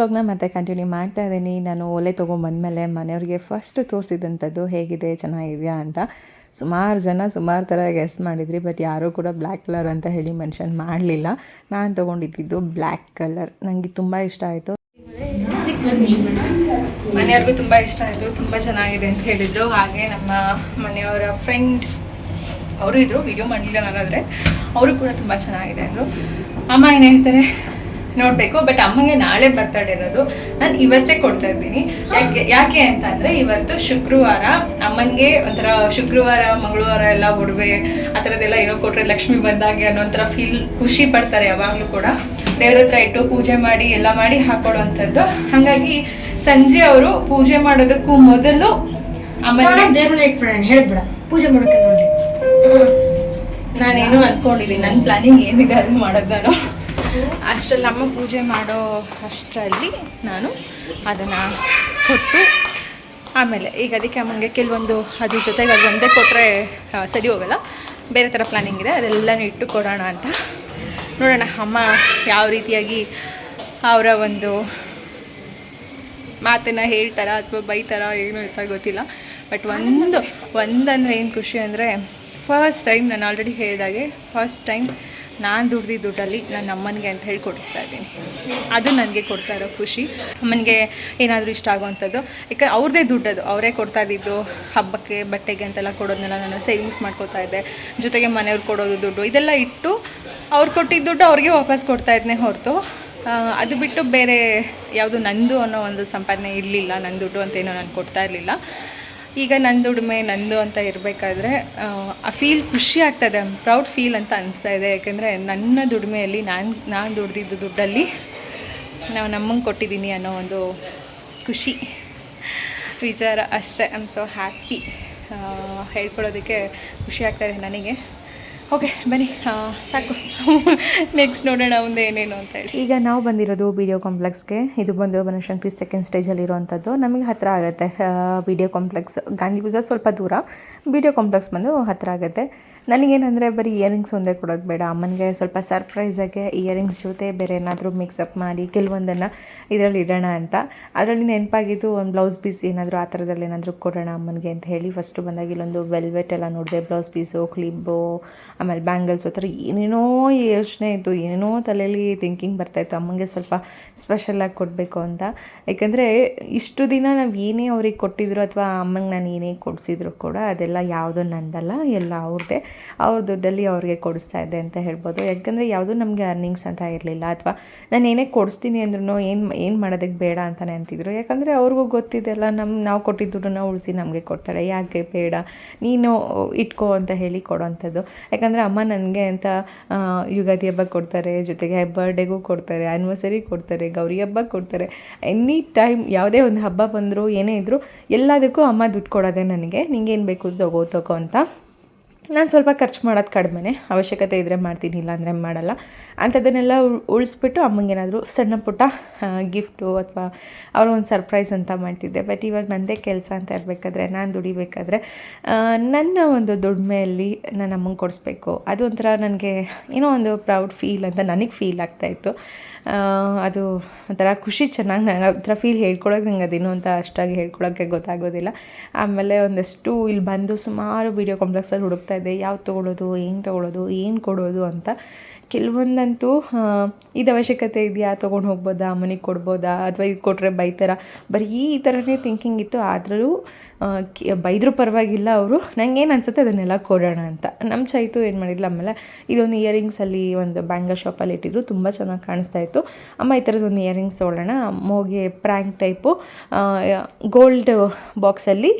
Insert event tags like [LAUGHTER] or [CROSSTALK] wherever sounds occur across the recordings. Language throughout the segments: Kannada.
ವ್ಲಾಗ್ನ ಮತ್ತೆ ಕಂಟಿನ್ಯೂ ಮಾಡ್ತಾ ಇದ್ದೀನಿ. ನಾನು ಒಲೆ ತೊಗೊಂಬಂದಮೇಲೆ ಮನೆಯವ್ರಿಗೆ ಫಸ್ಟ್ ತೋರಿಸಿದಂಥದ್ದು ಹೇಗಿದೆ, ಚೆನ್ನಾಗಿದೆಯಾ ಅಂತ. ಸುಮಾರು ಜನ ಸುಮಾರು ಥರ ಗೆಸ್ ಮಾಡಿದ್ರಿ ಬಟ್ ಯಾರೂ ಕೂಡ ಬ್ಲ್ಯಾಕ್ ಕಲರ್ ಅಂತ ಹೇಳಿ ಮೆನ್ಷನ್ ಮಾಡಲಿಲ್ಲ. ನಾನು ತೊಗೊಂಡಿದ್ದು ಬ್ಲ್ಯಾಕ್ ಕಲರ್ ನನಗೆ ತುಂಬ ಇಷ್ಟ ಆಯಿತು. ಮನೆಯವ್ರಿಗೂ ತುಂಬ ಇಷ್ಟ ಆಯಿತು, ತುಂಬ ಚೆನ್ನಾಗಿದೆ ಅಂತ ಹೇಳಿದ್ರು ಹಾಗೆ ನಮ್ಮ ಮನೆಯವರ ಫ್ರೆಂಡ್ ಅವರು ಇದ್ರು. ವಿಡಿಯೋ ಮಾಡಲಿಲ್ಲ ನಾನಾದರೆ. ಅವರು ಕೂಡ ತುಂಬ ಚೆನ್ನಾಗಿದೆ ಅಂದರು. ಅಮ್ಮ ಏನು ಹೇಳ್ತಾರೆ? ನೋಡಬೇಕು ಬಟ್ ಅಮ್ಮಗೆ ನಾಳೆ ಬರ್ತಡೇ ಇರೋದು. ನಾನು ಇವತ್ತೇ ಕೊಡ್ತಾ ಇದ್ದೀನಿ. ಯಾಕೆ ಯಾಕೆ ಅಂತ ಅಂದರೆ ಇವತ್ತು ಶುಕ್ರವಾರ ಅಮ್ಮನಿಗೆ ಒಂಥರ ಶುಕ್ರವಾರ ಮಂಗಳವಾರ ಎಲ್ಲ ಒಡವೆ ಆ ಥರದ್ದೆಲ್ಲ ಏನೋ ಕೊಟ್ರೆ ಲಕ್ಷ್ಮಿ ಬಂದಾಗೆ ಅನ್ನೋ ಒಂಥರ ಫೀಲ್ ಖುಷಿ ಪಡ್ತಾರೆ ಯಾವಾಗಲೂ ಕೂಡ. ದೇವ್ರ ಹತ್ರ ಇಟ್ಟು ಪೂಜೆ ಮಾಡಿ ಎಲ್ಲ ಮಾಡಿ ಹಾಕೊಡುವಂಥದ್ದು. ಹಾಗಾಗಿ ಸಂಜೆ ಅವರು ಪೂಜೆ ಮಾಡೋದಕ್ಕೂ ಮೊದಲು ದೇವ್ರನ್ನ ಇಟ್ಬಿಡೋಣ ಹೇಳ್ಬಿಡ ಪೂಜೆ ಮಾಡೋಕೆ ನೋಡಿ ನಾನೇನು ಅನ್ಕೊಂಡಿದ್ದೀನಿ ನನ್ನ ಪ್ಲಾನಿಂಗ್ ಏನಿದೆ ಅದು ಮಾಡೋದು ನಾನು. ಅಷ್ಟರಲ್ಲಿ ಅಮ್ಮ ಪೂಜೆ ಮಾಡೋ ಅಷ್ಟರಲ್ಲಿ ನಾನು ಅದನ್ನು ಕೊಟ್ಟು ಆಮೇಲೆ ಈಗ ಅದಕ್ಕೆ ಅಮ್ಮನಿಗೆ ಕೆಲವೊಂದು ಅದ್ರ ಜೊತೆಗೆ ಅದು ಒಂದೇ ಕೊಟ್ಟರೆ ಸರಿ ಹೋಗಲ್ಲ. ಬೇರೆ ಥರ ಪ್ಲಾನಿಂಗ್ ಇದೆ, ಅದೆಲ್ಲನೂ ಇಟ್ಟು ಕೊಡೋಣ ಅಂತ. ನೋಡೋಣ ಅಮ್ಮ ಯಾವ ರೀತಿಯಾಗಿ ಅವರ ಒಂದು ಮಾತನ್ನು ಹೇಳ್ತಾರ ಅಥವಾ ಬೈತಾರ ಏನು ಅಂತ ಗೊತ್ತಿಲ್ಲ. ಬಟ್ ಒಂದು, ಒಂದಂದರೆ ಏನು ಖುಷಿ ಅಂದರೆ ಫಸ್ಟ್ ಟೈಮ್ ನಾನು ಆಲ್ರೆಡಿ ಹೇಳಿದಾಗೆ ಫಸ್ಟ್ ಟೈಮ್ ನಾನು ದುಡ್ದಿದ್ದ ದುಡ್ಡಲ್ಲಿ ನನ್ನ ಅಮ್ಮನಿಗೆ ಅಂತ ಹೇಳಿ ಕೊಡಿಸ್ತಾ ಇದ್ದೀನಿ. ಅದು ನನಗೆ ಕೊಡ್ತಾ ಇರೋ ಖುಷಿ. ಅಮ್ಮನಿಗೆ ಏನಾದರೂ ಇಷ್ಟ ಆಗುವಂಥದ್ದು. ಯಾಕೆ ಅವ್ರದ್ದೇ ದುಡ್ಡದು ಅವರೇ ಕೊಡ್ತಾ ಇದ್ದಿದ್ದು ಹಬ್ಬಕ್ಕೆ, ಬಟ್ಟೆಗೆ ಅಂತೆಲ್ಲ ಕೊಡೋದನ್ನೆಲ್ಲ ನಾನು ಸೇವಿಂಗ್ಸ್ ಮಾಡ್ಕೋತಾ ಇದ್ದೆ. ಜೊತೆಗೆ ಮನೆಯವ್ರು ಕೊಡೋದು ದುಡ್ಡು. ಇದೆಲ್ಲ ಇಟ್ಟು ಅವ್ರು ಕೊಟ್ಟಿದ್ದ ದುಡ್ಡು ಅವ್ರಿಗೆ ವಾಪಸ್ ಕೊಡ್ತಾ ಇದ್ನೇ ಹೊರತು. ಅದು ಬಿಟ್ಟು ಬೇರೆ ಯಾವುದು ನಂದು ಅನ್ನೋ ಒಂದು ಸಂಪಾದನೆ ಇರಲಿಲ್ಲ. ನನ್ನ ದುಡ್ಡು ಅಂತೇನೋ ನಾನು ಕೊಡ್ತಾ ಇರಲಿಲ್ಲ. ಈಗ ನನ್ನ ದುಡಿಮೆ ನಂದು ಅಂತ ಇರಬೇಕಾದ್ರೆ, ಆ ಫೀಲ್ ಖುಷಿ ಆಗ್ತದೆ ಪ್ರೌಡ್ ಫೀಲ್ ಅಂತ ಅನಿಸ್ತಾ ಇದೆ. ಯಾಕೆಂದರೆ ನನ್ನ ದುಡಿಮೆಯಲ್ಲಿ ನಾನು ನಾನು ದುಡ್ದಿದ್ದು ದುಡ್ಡಲ್ಲಿ ನಾವು ನಮ್ಮಂಗೆ ಕೊಟ್ಟಿದ್ದೀನಿ ಅನ್ನೋ ಒಂದು ಖುಷಿ, ವಿಚಾರ ಅಷ್ಟೇ. ಐ ಆಮ್ ಸೊ ಹ್ಯಾಪಿ ಹೇಳ್ಕೊಳ್ಳೋದಕ್ಕೆ ಖುಷಿ ಆಗ್ತಾಯಿದೆ ನನಗೆ. ಓಕೆ, ಬನ್ನಿ. ಸಾಕು. [LAUGHS] ನೆಕ್ಸ್ಟ್ ನೋಡೋಣ ಮುಂದೆ ಏನೇನು ಅಂತ ಹೇಳಿ. ಈಗ ನಾವು ಬಂದಿರೋದು ವಿಡಿಯೋ ಕಾಂಪ್ಲೆಕ್ಸ್ಗೆ ಇದು ಬಂದು ಬನಶಂಕರಿ ಸೆಕೆಂಡ್ ಸ್ಟೇಜಲ್ಲಿ ಇರುವಂಥದ್ದು ನಮಗೆ ಹತ್ತಿರ ಆಗುತ್ತೆ ವಿಡಿಯೋ ಕಾಂಪ್ಲೆಕ್ಸ್ ಗಾಂಧಿ ಪೂಜಾ ಸ್ವಲ್ಪ ದೂರ. ವಿಡಿಯೋ ಕಾಂಪ್ಲೆಕ್ಸ್ ಬಂದು ಹತ್ತಿರ ಆಗುತ್ತೆ. ನನಗೇನಂದರೆ ಬರೀ ಇಯರಿಂಗ್ಸ್ ಒಂದೇ ಕೊಡೋದು ಬೇಡ. ಅಮ್ಮನಿಗೆ ಸ್ವಲ್ಪ ಸರ್ಪ್ರೈಸಾಗೆ ಇಯರಿಂಗ್ಸ್ ಜೊತೆ ಬೇರೆ ಏನಾದರೂ ಮಿಕ್ಸಪ್ ಮಾಡಿ ಕೆಲವೊಂದನ್ನು ಇದರಲ್ಲಿ ಇಡೋಣ ಅಂತ. ಅದರಲ್ಲಿ ನೆನಪಾಗಿದ್ದು ಒಂದು ಬ್ಲೌಸ್ ಪೀಸ್ ಏನಾದರೂ ಆ ಥರದಲ್ಲಿ ಏನಾದರೂ ಕೊಡೋಣ ಅಮ್ಮನಿಗೆ ಅಂತ ಹೇಳಿ ಫಸ್ಟು ಬಂದಾಗ ಇಲ್ಲೊಂದು ವೆಲ್ವೆಟ್ ಎಲ್ಲ ನೋಡಿದೆ ಬ್ಲೌಸ್ ಪೀಸು ಕ್ಲಿಬ್ಬು ಆಮೇಲೆ ಬ್ಯಾಂಗಲ್ಸ್ ಆ ಥರ ಏನೇನೋ ಯೋಚನೆ ಇತ್ತು. ಏನೇನೋ ತಲೆಯಲ್ಲಿ ಥಿಂಕಿಂಗ್ ಬರ್ತಾಯಿತ್ತು ಅಮ್ಮನಿಗೆ ಸ್ವಲ್ಪ ಸ್ಪೆಷಲಾಗಿ ಕೊಡಬೇಕು ಅಂತ. ಯಾಕಂದರೆ ಇಷ್ಟು ದಿನ ನಾವು ಏನೇ ಅವ್ರಿಗೆ ಕೊಟ್ಟಿದ್ರು ಅಥವಾ ಅಮ್ಮಂಗೆ ನಾನು ಏನೇ ಕೊಡಿಸಿದ್ರು ಕೂಡ ಅದೆಲ್ಲ ಯಾವುದೂ ನಂದಲ್ಲ, ಎಲ್ಲ ಅವ್ರದ್ದೇ ಅವ್ರ ದುಡ್ಡಲ್ಲಿ ಅವ್ರಿಗೆ ಕೊಡಿಸ್ತಾ ಇದ್ದೆ ಅಂತ ಹೇಳ್ಬೋದು. ಯಾಕಂದರೆ ಯಾವುದೂ ನಮಗೆ ಅರ್ನಿಂಗ್ಸ್ ಅಂತ ಇರಲಿಲ್ಲ. ಅಥವಾ ನಾನು ಏನೇ ಕೊಡಿಸ್ತೀನಿ ಅಂದ್ರೂ ಏನು ಏನು ಮಾಡೋದಕ್ಕೆ ಬೇಡ ಅಂತಲೇ ಅಂತಿದ್ರು. ಯಾಕಂದರೆ ಅವ್ರಿಗೂ ಗೊತ್ತಿದೆಲ್ಲ ನಮ್ಮ ನಾವು ಕೊಟ್ಟಿದ್ದ ದುಡ್ಡನ್ನ ಉಳಿಸಿ ನಮಗೆ ಕೊಡ್ತಾಳೆ ಯಾಕೆ ಬೇಡ? ನೀನು ಇಟ್ಕೋ ಅಂತ ಹೇಳಿ ಕೊಡೋವಂಥದ್ದು ಯಾಕಂದರೆ ಅಮ್ಮ ನನಗೆ ಅಂತ ಯುಗಾದಿ ಹಬ್ಬ ಕೊಡ್ತಾರೆ, ಜೊತೆಗೆ ಬರ್ಡೇಗೂ ಕೊಡ್ತಾರೆ ಆ್ಯನಿವರ್ಸರಿ ಕೊಡ್ತಾರೆ, ಗೌರಿ ಹಬ್ಬ ಕೊಡ್ತಾರೆ. ಎನಿ ಟೈಮ್ ಯಾವುದೇ ಒಂದು ಹಬ್ಬ ಬಂದರೂ ಏನೇ ಇದ್ದರೂ ಎಲ್ಲದಕ್ಕೂ ಅಮ್ಮ ದುಡ್ಡು ಕೊಡೋದೆ ನನಗೆ. ನಿಂಗೇನು ಬೇಕು ತಗೋ ತಗೋ ಅಂತ ನಾನು ಸ್ವಲ್ಪ ಖರ್ಚು ಮಾಡೋದು ಕಡಿಮೆ ಅವಶ್ಯಕತೆ ಇದ್ದರೆ ಮಾಡ್ತೀನಿ ಇಲ್ಲ ಅಂದರೆ ಮಾಡಲ್ಲ. ಅಂಥದ್ದನ್ನೆಲ್ಲ ಉಳ್- ಉಳಿಸ್ಬಿಟ್ಟು ಅಮ್ಮಂಗೇನಾದರೂ ಸಣ್ಣ ಪುಟ್ಟ ಗಿಫ್ಟು ಅಥವಾ ಅವ್ರ ಒಂದು ಸರ್ಪ್ರೈಸ್ ಅಂತ ಮಾಡ್ತಿದ್ದೆ. ಬಟ್ ಇವಾಗ ನನ್ನದೇ ಕೆಲಸ ಅಂತ ಇರಬೇಕಾದ್ರೆ, ನಾನು ದುಡಿಬೇಕಾದ್ರೆ ನನ್ನ ಒಂದು ದುಡಿಮೆಯಲ್ಲಿ ನಾನು ಅಮ್ಮಂಗೆ ಕೊಡಿಸ್ಬೇಕು. ಅದೊಂಥರ ನನಗೆ ಏನೋ ಒಂದು ಪ್ರೌಡ್ ಫೀಲ್ ಅಂತ ನನಗೆ ಫೀಲ್ ಆಗ್ತಾಯಿತ್ತು ಅದು ಒಂಥರ ಖುಷಿ ಚೆನ್ನಾಗಿ ನನಗೆ ಒಂಥರ ಫೀಲ್ ಹೇಳ್ಕೊಳಕ್ಕೆ ನಂಗೆ ಅದೇನು ಅಂತ ಅಷ್ಟಾಗಿ ಹೇಳ್ಕೊಳಕ್ಕೆ ಗೊತ್ತಾಗೋದಿಲ್ಲ. ಆಮೇಲೆ ಒಂದಷ್ಟು ಇಲ್ಲಿ ಬಂದು ಸುಮಾರು ವೀಡಿಯೋ ಕಾಂಪ್ಲೆಕ್ಸಲ್ಲಿ ಹುಡುಕ್ತಾ ಇದ್ದೆ. ಯಾವ್ದು ತೊಗೊಳೋದು, ಏನು ತೊಗೊಳೋದು, ಏನು ಕೊಡೋದು ಅಂತ. ಕೆಲವೊಂದಂತೂ ಇದು ಅವಶ್ಯಕತೆ ಇದೆಯಾ? ತೊಗೊಂಡು ಹೋಗ್ಬೋದಾ? ಮನೆಗೆ ಕೊಡ್ಬೋದಾ? ಅಥವಾ ಇದು ಕೊಟ್ಟರೆ ಬೈತಾರ? ಬರೀ ಈ ಥರನೇ ಥಿಂಕಿಂಗ್ ಇತ್ತು. ಆದರೂ ಬೈದರೂ ಪರವಾಗಿಲ್ಲ ಅವರು. ನಂಗೇನು ಅನ್ಸುತ್ತೆ ಅದನ್ನೆಲ್ಲ ಕೊಡೋಣ ಅಂತ. ನಮ್ಮ ಚೈತು ಏನು ಮಾಡಿದ್ಲು? ಆಮೇಲೆ ಇದೊಂದು ಇಯರಿಂಗ್ಸಲ್ಲಿ ಒಂದು ಬ್ಯಾಂಗಲ್ ಶಾಪಲ್ಲಿ ಇಟ್ಟಿದ್ರು. ತುಂಬ ಚೆನ್ನಾಗಿ ಕಾಣಿಸ್ತಾ ಇತ್ತು. ಅಮ್ಮ, ಈ ಥರದ್ದು ಒಂದು ಇಯರಿಂಗ್ಸ್ ತೊಗೊಳ್ಳೋಣ. ಮೋಗೆ ಪ್ರ್ಯಾಂಕ್ ಟೈಪು ಗೋಲ್ಡ್ ಬಾಕ್ಸಲ್ಲಿ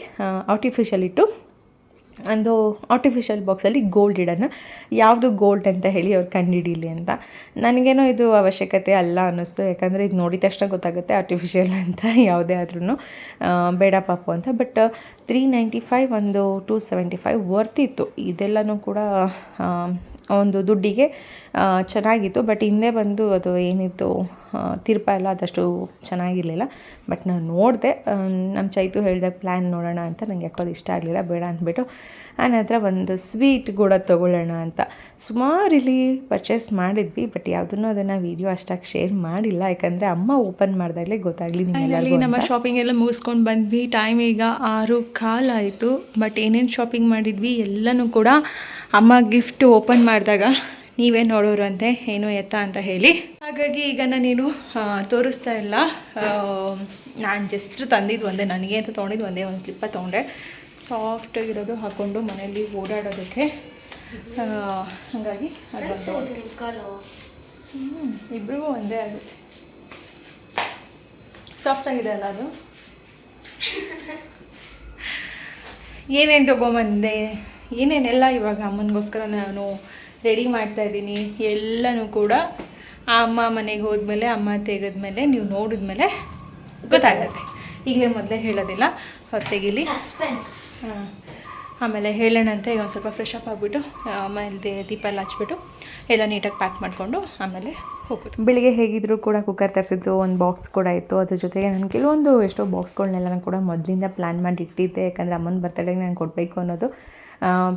ಆರ್ಟಿಫಿಷಿಯಲ್ ಇಟ್ಟು ಒಂದು ಆರ್ಟಿಫಿಷಿಯಲ್ ಬಾಕ್ಸಲ್ಲಿ ಗೋಲ್ಡ್ ಇಡೋಣ. ಯಾವುದು ಗೋಲ್ಡ್ ಅಂತ ಹೇಳಿ ಅವ್ರು ಕಂಡುಹಿಡೀಲಿ ಅಂತ. ನನಗೇನೋ ಇದು ಅವಶ್ಯಕತೆ ಅಲ್ಲ ಅನ್ನಿಸ್ತು. ಯಾಕಂದರೆ ಇದು ನೋಡಿದ ತಕ್ಷಣ ಗೊತ್ತಾಗುತ್ತೆ ಆರ್ಟಿಫಿಷಿಯಲ್ ಅಂತ ಯಾವುದೇ ಆದ್ರೂ ಬೇಡ ಪಾಪು ಅಂತ. ಬಟ್ ತ್ರೀ ನೈಂಟಿ ಫೈವ್ ಒಂದು ಟೂ ಸೆವೆಂಟಿ ಫೈವ್ ವರ್ತ್ ಇತ್ತು. ಇದೆಲ್ಲನೂ ಕೂಡ ಒಂದು ದುಡ್ಡಿಗೆ ಚೆನ್ನಾಗಿತ್ತು. ಬಟ್ ಹಿಂದೆ ಬಂದು ಅದು ಏನಿತ್ತು ತಿರ್ಪ ಎಲ್ಲ ಅದಷ್ಟು ಚೆನ್ನಾಗಿರಲಿಲ್ಲ. ಬಟ್ ನಾನು ನೋಡಿದೆ ನಮ್ಮ ಚೈತು ಹೇಳಿದೆ ಪ್ಲ್ಯಾನ್ ನೋಡೋಣ ಅಂತ ನನಗೆ ಯಾಕೋ ಅದು ಇಷ್ಟ ಆಗಲಿಲ್ಲ, ಬೇಡ ಅಂದ್ಬಿಟ್ಟು. ಆನಂತರ ಒಂದು ಸ್ವೀಟ್ ಕೂಡ ತೊಗೊಳ್ಳೋಣ ಅಂತ. ಸುಮಾರು ಇಲ್ಲಿ ಪರ್ಚೇಸ್ ಮಾಡಿದ್ವಿ ಬಟ್ ಯಾವುದನ್ನು ಅದನ್ನು ವೀಡಿಯೋ ಅಷ್ಟಾಗಿ ಶೇರ್ ಮಾಡಿಲ್ಲ. ಯಾಕಂದರೆ ಅಮ್ಮ ಓಪನ್ ಮಾಡಿದಾಗಲೇ ಗೊತ್ತಾಗಲಿ ನಿಮಗೆ ನಮ್ಮ ಶಾಪಿಂಗ್ ಎಲ್ಲ ಮುಗಿಸ್ಕೊಂಡು ಬಂದ್ವಿ. ಟೈಮ್ ಈಗ ಆರು ಕಾಲಾಯಿತು ಬಟ್ ಏನೇನು ಶಾಪಿಂಗ್ ಮಾಡಿದ್ವಿ ಎಲ್ಲನೂ ಕೂಡ ಅಮ್ಮ ಗಿಫ್ಟ್ ಓಪನ್ ಮಾಡಿದಾಗ. ನೀವೇ ನೋಡೋರಂತೆ ಏನು ಎತ್ತ ಅಂತ ಹೇಳಿ. ಹಾಗಾಗಿ ಈಗ ನಾನೇನು ತೋರಿಸ್ತಾ ಇಲ್ಲ. ನಾನು ಜಸ್ಟ್ ತಂದಿದ್ದು ಒಂದೇ ನನಗೆ ಅಂತ ತೊಗೊಂಡಿದ್ದು ಒಂದೇ ಒಂದು ಸ್ಲಿಪ್ಪ ತೊಗೊಂಡೆ. ಸಾಫ್ಟಾಗಿರೋದು ಹಾಕ್ಕೊಂಡು ಮನೆಯಲ್ಲಿ ಓಡಾಡೋದಕ್ಕೆ. ಹಾಗಾಗಿ ಹ್ಞೂ ಇಬ್ರಿಗೂ ಒಂದೇ ಆಗುತ್ತೆ. ಸಾಫ್ಟ್ ಆಗಿದೆ ಅಲ್ಲ ಅದು? ಏನೇನು ತೊಗೊಂಬಂದೆ? ಏನೇನೆಲ್ಲ ಇವಾಗ ಅಮ್ಮನಿಗೋಸ್ಕರ ನಾನು ರೆಡಿ ಮಾಡ್ತಾ ಇದ್ದೀನಿ. ಎಲ್ಲನೂ ಕೂಡ ಆ ಅಮ್ಮ ಮನೆಗೆ ಹೋದ್ಮೇಲೆ ಅಮ್ಮ ತೆಗೆದ್ಮೇಲೆ ನೀವು ನೋಡಿದ್ಮೇಲೆ ಗೊತ್ತಾಗತ್ತೆ. ಈಗಲೇ ಮೊದಲೇ ಹೇಳೋದಿಲ್ಲ. ಹೊರ ತೆಗೀಲಿ ಸಸ್ಪೆನ್ಸ್ ಹಾಂ. ಆಮೇಲೆ ಹೇಳೋಣ ಅಂತ ಈಗ ಒಂದು ಸ್ವಲ್ಪ ಫ್ರೆಶ್ ಅಪ್ ಆಗಿಬಿಟ್ಟು ಆಮೇಲೆ ದೀಪ ಎಲ್ಲ ಹಚ್ಬಿಟ್ಟು ಎಲ್ಲ ನೀಟಾಗಿ ಪ್ಯಾಕ್ ಮಾಡಿಕೊಂಡು ಆಮೇಲೆ ಹೋಗೋದು. ಬೆಳಿಗ್ಗೆ ಹೇಗಿದ್ರು ಕೂಡ ಕುಕ್ಕರ್ ತರಿಸಿದ್ದು ಒಂದು ಬಾಕ್ಸ್ ಕೂಡ ಇತ್ತು. ಅದ್ರ ಜೊತೆಗೆ ನಾನು ಕೆಲವೊಂದು ಎಷ್ಟೋ ಬಾಕ್ಸ್ಗಳನ್ನೆಲ್ಲ ನಾನು ಕೂಡ ಮೊದಲಿಂದ ಪ್ಲ್ಯಾನ್ ಮಾಡಿ ಇಟ್ಟಿದ್ದೆ. ಯಾಕಂದರೆ ಅಮ್ಮನ ಬರ್ತಡೇಗೆ ನಾನು ಕೊಡಬೇಕು ಅನ್ನೋದು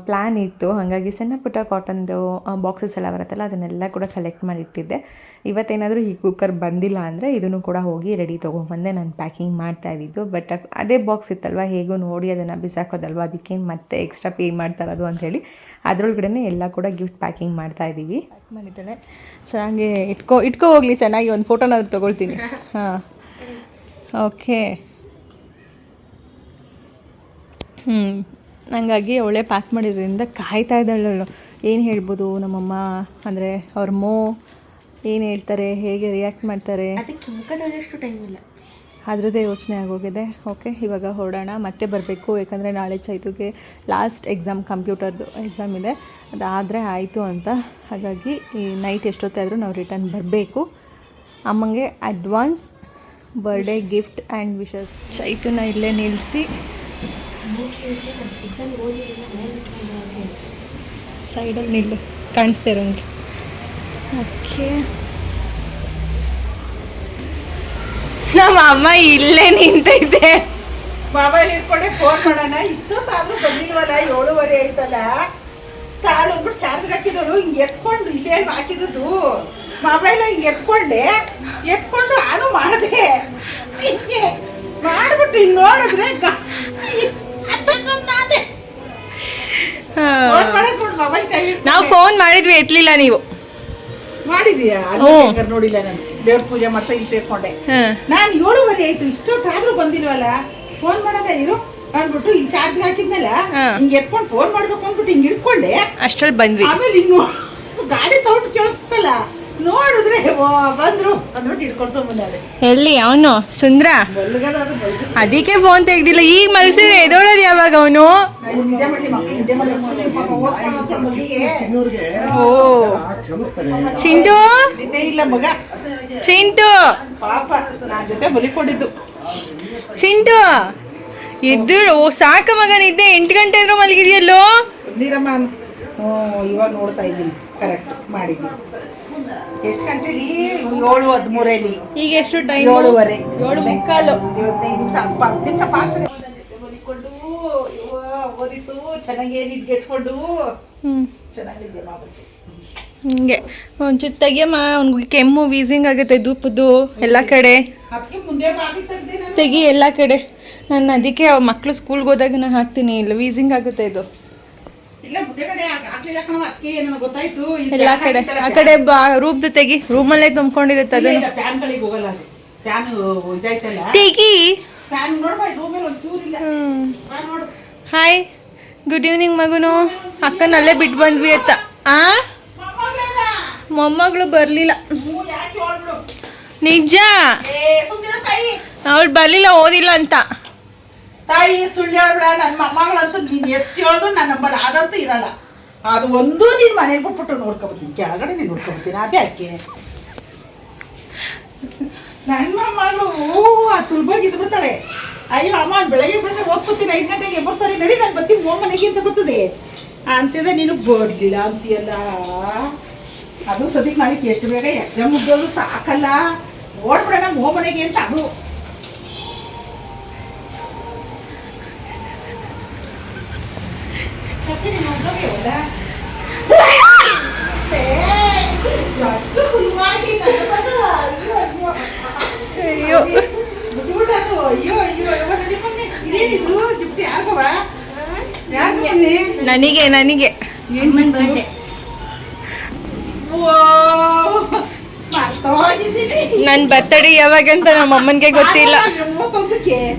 ಪ್ಲ್ಯಾನ್ ಇತ್ತು. ಹಾಗಾಗಿ ಸಣ್ಣ ಪುಟ್ಟ ಕಾಟನ್ದು ಬಾಕ್ಸಸ್ ಎಲ್ಲ ಬರುತ್ತಲ್ಲ ಅದನ್ನೆಲ್ಲ ಕೂಡ ಕಲೆಕ್ಟ್ ಮಾಡಿ ಇಟ್ಟಿದ್ದೆ ಇವತ್ತೇನಾದರೂ ಈ ಕುಕ್ಕರ್ ಬಂದಿಲ್ಲ ಅಂದರೆ ಇದನ್ನು ಕೂಡ ಹೋಗಿ ರೆಡಿ ತೊಗೊಂಬಂದೆ ನಾನು ಪ್ಯಾಕಿಂಗ್ ಮಾಡ್ತಾ ಇದ್ದಿದ್ದು. ಬಟ್ ಅದೇ ಬಾಕ್ಸ್ ಇತ್ತಲ್ವ ಹೇಗೂ ನೋಡಿ ಅದನ್ನು ಬಿಸಾಕೋದಲ್ವ ಅದಕ್ಕೇನು ಮತ್ತೆ ಎಕ್ಸ್ಟ್ರಾ ಪೇ ಮಾಡ್ತಾರದು ಅಂಥೇಳಿ ಅದರೊಳಗಡೆ ಎಲ್ಲ ಕೂಡ ಗಿಫ್ಟ್ ಪ್ಯಾಕಿಂಗ್ ಮಾಡ್ತಾ ಇದ್ದೀವಿ. ಪ್ಯಾಕ್ ಮಾಡಿದ್ದಾನೆ. ಚೆನ್ನಾಗಿ ಇಟ್ಕೋ ಇಟ್ಕೋ ಹೋಗಲಿ ಚೆನ್ನಾಗಿ ಒಂದು ಫೋಟೋನಾದ್ರೂ ತೊಗೊಳ್ತೀನಿ. [LAUGHS] ಹಾಂ. ಓಕೆ ಹ್ಞೂ ಹಂಗಾಗಿ ಒಳ್ಳೆ ಪ್ಯಾಕ್ ಮಾಡಿದ್ರಿಂದ ಕಾಯ್ತಾ ಇದ್ದಾಳು ಏನು ಹೇಳ್ಬೋದು ನಮ್ಮಮ್ಮ ಅಂದರೆ ಅವ್ರ ಮೋ ಏನು ಹೇಳ್ತಾರೆ ಹೇಗೆ ರಿಯಾಕ್ಟ್ ಮಾಡ್ತಾರೆ. ಟೈಮ್ ಇಲ್ಲ. ಅದ್ರದ್ದೇ ಯೋಚನೆ ಆಗೋಗಿದೆ. ಓಕೆ ಇವಾಗ ಹೊರಡೋಣ ಮತ್ತೆ ಬರಬೇಕು. ಯಾಕಂದರೆ ನಾಳೆ ಚೈತುಗೆ ಲಾಸ್ಟ್ ಎಕ್ಸಾಮ್ ಕಂಪ್ಯೂಟರ್ದು ಎಕ್ಸಾಮ್ ಇದೆ. ಅದಾದರೆ ಆಯಿತು ಅಂತ. ಹಾಗಾಗಿ ಈ ನೈಟ್ ಎಷ್ಟೊತ್ತಾದರೂ ನಾವು ರಿಟರ್ನ್ ಬರಬೇಕು. ಅಮ್ಮಂಗೆ advance birthday gift and wishes ಚೈತುನ ಇಲ್ಲೇ ನಿಲ್ಲಿಸಿ ಸೈಡಲ್ಲಿ ನಿಲ್ಲು. ಕಾಣಿಸ್ತಾ ಇರೋಂಗೆ ಓಕೆ. ನಮ್ಮ ಅಮ್ಮ ಇಲ್ಲೇ ನಿಂತೈತೆ ಮೊಬೈಲ್ ಇಟ್ಕೊಂಡೆ ಫೋನ್ ಮಾಡೋಣ. ಇಷ್ಟೊತ್ತಾದ್ರೂ ಬಂದಿಲ್ವಲ್ಲ? ಏಳುವರೆ ಆಯ್ತಲ್ಲ? ತಾಳು ಅಂದ್ಬಿಟ್ಟು ಚಾರ್ಜ್ಗೆ ಹಾಕಿದಳು. ಹಿಂಗೆ ಎತ್ಕೊಂಡು ಇಲ್ಲೇ ಹಾಕಿದ್ದು ಮೊಬೈಲ್ ಹಿಂಗೆ ಎತ್ಕೊಂಡೆ. ಎತ್ಕೊಂಡು ನಾನು ಮಾಡಿದೆ. ಮಾಡ್ಬಿಟ್ಟು ಹಿಂಗೆ ನೋಡಿದ್ರೆ ನಾವು ಫೋನ್ ಮಾಡಿದ್ವಿ ಎತ್ತಲಿಲ್ಲ ನೀವು. ಮಾಡಿದೀಯಾ. ನೋಡಿಲ್ಲ ನಾನು. ದೇವ್ರ ಪೂಜೆ ಮಾಡ್ತಾ ಇಲ್ಲಿ ಸೇರ್ಕೊಂಡೆ. ನಾನು ಏಳುವರೆ ಆಯ್ತು ಇಷ್ಟೊತ್ತಾದ್ರೂ ಬಂದಿಲ್ವಲ್ಲ? ಫೋನ್ ಮಾಡೋಣ ಇರು ಅಂದ್ಬಿಟ್ಟು ಇಲ್ಲಿ ಚಾರ್ಜ್ ಹಾಕಿದ್ನಲ್ಲ ಹಿಂಗ್ ಎತ್ಕೊಂಡು ಫೋನ್ ಮಾಡ್ಬೇಕು ಅಂದ್ಬಿಟ್ಟು ಹಿಂಗೆ ಇಟ್ಕೊಂಡೆ ಅಷ್ಟ್ರಲ್ಲಿ ಬಂದ್ವಿ. ಆಮೇಲೆ ಇನ್ನು [LAUGHS] ಗಾಡಿ ಸೌಂಡ್ ಕೇಳಿಸ್ತಲ್ಲ. ನೋಡಿದ್ರೆ ಬಂದ್ರು. ಅಂದ್ಬಿಟ್ಟು ಹಿಡ್ಕೊಳ್ಸೋ ಎಲ್ಲಿ ಅವನು? ಸುಂದ್ರ. ಅದಕ್ಕೆ ಫೋನ್ ತೆಗ್ದಿಲ್ಲ. ಈಗ ಮನಸ್ಸು ಎದೋಳೋದು ಯಾವಾಗ ಅವನು? ಓ. ಚಿಂಟು? ಇಲ್ಲ ಮಗ. ಚಿಂಟು? ಪಾಪ ನನ್ನ ಜೊತೆ ಬಲಿಕೊಂಡಿದ್ದು ಚಿಂಟು? ಇದ್ದು ಓ ಸಾಕ ಮಗ ನಿದ್ದೆ. ಎಂಟು ಗಂಟೆ ಆದ್ರೂ ಮಲಗಿದೆಯಲ್ಲೋ? ಸುಂದಿರಮ್ಮ ಇವಾಗ ನೋಡ್ತಾ ಇದ್ದೀನಿ. ಕರೆಕ್ಟ್ ಮಾಡಿದ್ದೀನಿ. ಎಷ್ಟು ಗಂಟೆಲಿ ಏಳು ಹದಿಮೂರಲ್ಲಿ ಈಗ ಎಷ್ಟು ಟೈಮ್ ಏಳುವರೆ. ಏಳು ಮುಕ್ಕಾಲು. ಇವತ್ತೈದು ನಿಮಿಷ ಹತ್ತು ನಿಮಿಷ ಫಾಸ್ಟ್ ಇವ ಓದಿತ್ತು ಚೆನ್ನಾಗಿ ನಿದ್ಗೆಟ್ಕೊಂಡು ಹ್ಮ್. ಚೆನ್ನಾಗಿದ್ದೆ ಮಾಡ್ಬಿಟ್ಟು ಹಿಂಗೆ. ಒಂಚೂರು ತೆಗಿಯಮ್ಮ ಅವ್ನಿಗೆ ಕೆಮ್ಮು ವೀಸಿಂಗ್ ಆಗುತ್ತೆ ಧೂಪದ್ದು ಎಲ್ಲ ಕಡೆ. ತೆಗಿ ಎಲ್ಲ ಕಡೆ. ನಾನು ಅದಕ್ಕೆ ಅವ್ರ ಮಕ್ಕಳು ಸ್ಕೂಲ್ಗೆ ಹೋದಾಗ ನಾನು ಹಾಕ್ತೀನಿ. ಇಲ್ಲ ವೀಸಿಂಗ್ ಆಗುತ್ತೆ ಇದು. ಎಲ್ಲ ಕಡೆ ಆ ಕಡೆ ರೂಬ್ದು ತೆಗಿ. ರೂಮಲ್ಲೇ ತುಂಬ್ಕೊಂಡಿರುತ್ತೆ ಅದು. ತೆಗಿ. ಹಾಯ್ ಗುಡ್ ಈವ್ನಿಂಗ್ ಮಗುನು. ಅಕ್ಕನ ಅಲ್ಲೇ ಬಿಟ್ಟು ಬಂದ್ವಿ ಅಂತ. ಆ? ಮೊಮ್ಮಗಳು ಬರಲಿಲ್ಲ. ನಿಜ? ಅವಳು ಬರಲಿಲ್ಲ ಓದಿಲ್ಲ ಅಂತ. ತಾಯಿ ಸುಳ್ಳು ಹೇಳ್ಬಿಡ ನನ್ನ ಮೊಮ್ಮಗಳಂತೂ ನೀನು ಎಷ್ಟು ಹೇಳೋದು ನನ್ನ ನಂಬರ್ ಅದಂತೂ ಇರಲ್ಲ. ಅದು ಒಂದು ನೀನು ಮನೇಲಿ ಬಿಟ್ಬಿಟ್ಟು ನೋಡ್ಕೊಬತ್ತೀನಿ, ಕೆಳಗಡೆ ನೀನು ನೋಡ್ಕೊಬತ್ತೀನಿ, ಅದೇ ಯಾಕೆ? ನನ್ನ ಮೊಮ್ಮಗಳು ಆ ಸುಲಭವಾಗಿ ಇದು ಬಿಡ್ತಾಳೆ ಅಯ್ಯೋ, ಅಮ್ಮ ಬೆಳಗ್ಗೆ ಬೆಳಗ್ಗೆ ಓದ್ಕೊತೀನಿ ಐದು ಗಂಟೆಗೆ ಎಬ್ಬರು ಸರಿ ನಡಿ, ನಾನು ಬರ್ತೀನಿ, ಮೋ ಮನೆಗೆ ಅಂತ ಬರ್ತದೆ. ಅಂತಿದೆ, ನೀನು ಬರಲಿಲ್ಲ ಅಂತೀಯಲ್ಲ. ಅದು ಸದ್ಯಕ್ಕೆ ನಾಳೆ ಎಷ್ಟು ಬೇಗ ಎಕ್ಸಾಮ್ ಮುಗಿದ್ರು ಸಾಕಲ್ಲ. ಓಡ್ಬಿಡೋಣ ಮೋ ಮನೆಗೆ ಅಂತ ಅದು. ಅಯ್ಯೋ. ನನಗೆ ನನಗೆ. ನನ್ ಬರ್ತಡೇ ಯಾವಾಗಂತ ನಮ್ಮ ಅಮ್ಮನ್ಗೆ ಗೊತ್ತಿಲ್ಲ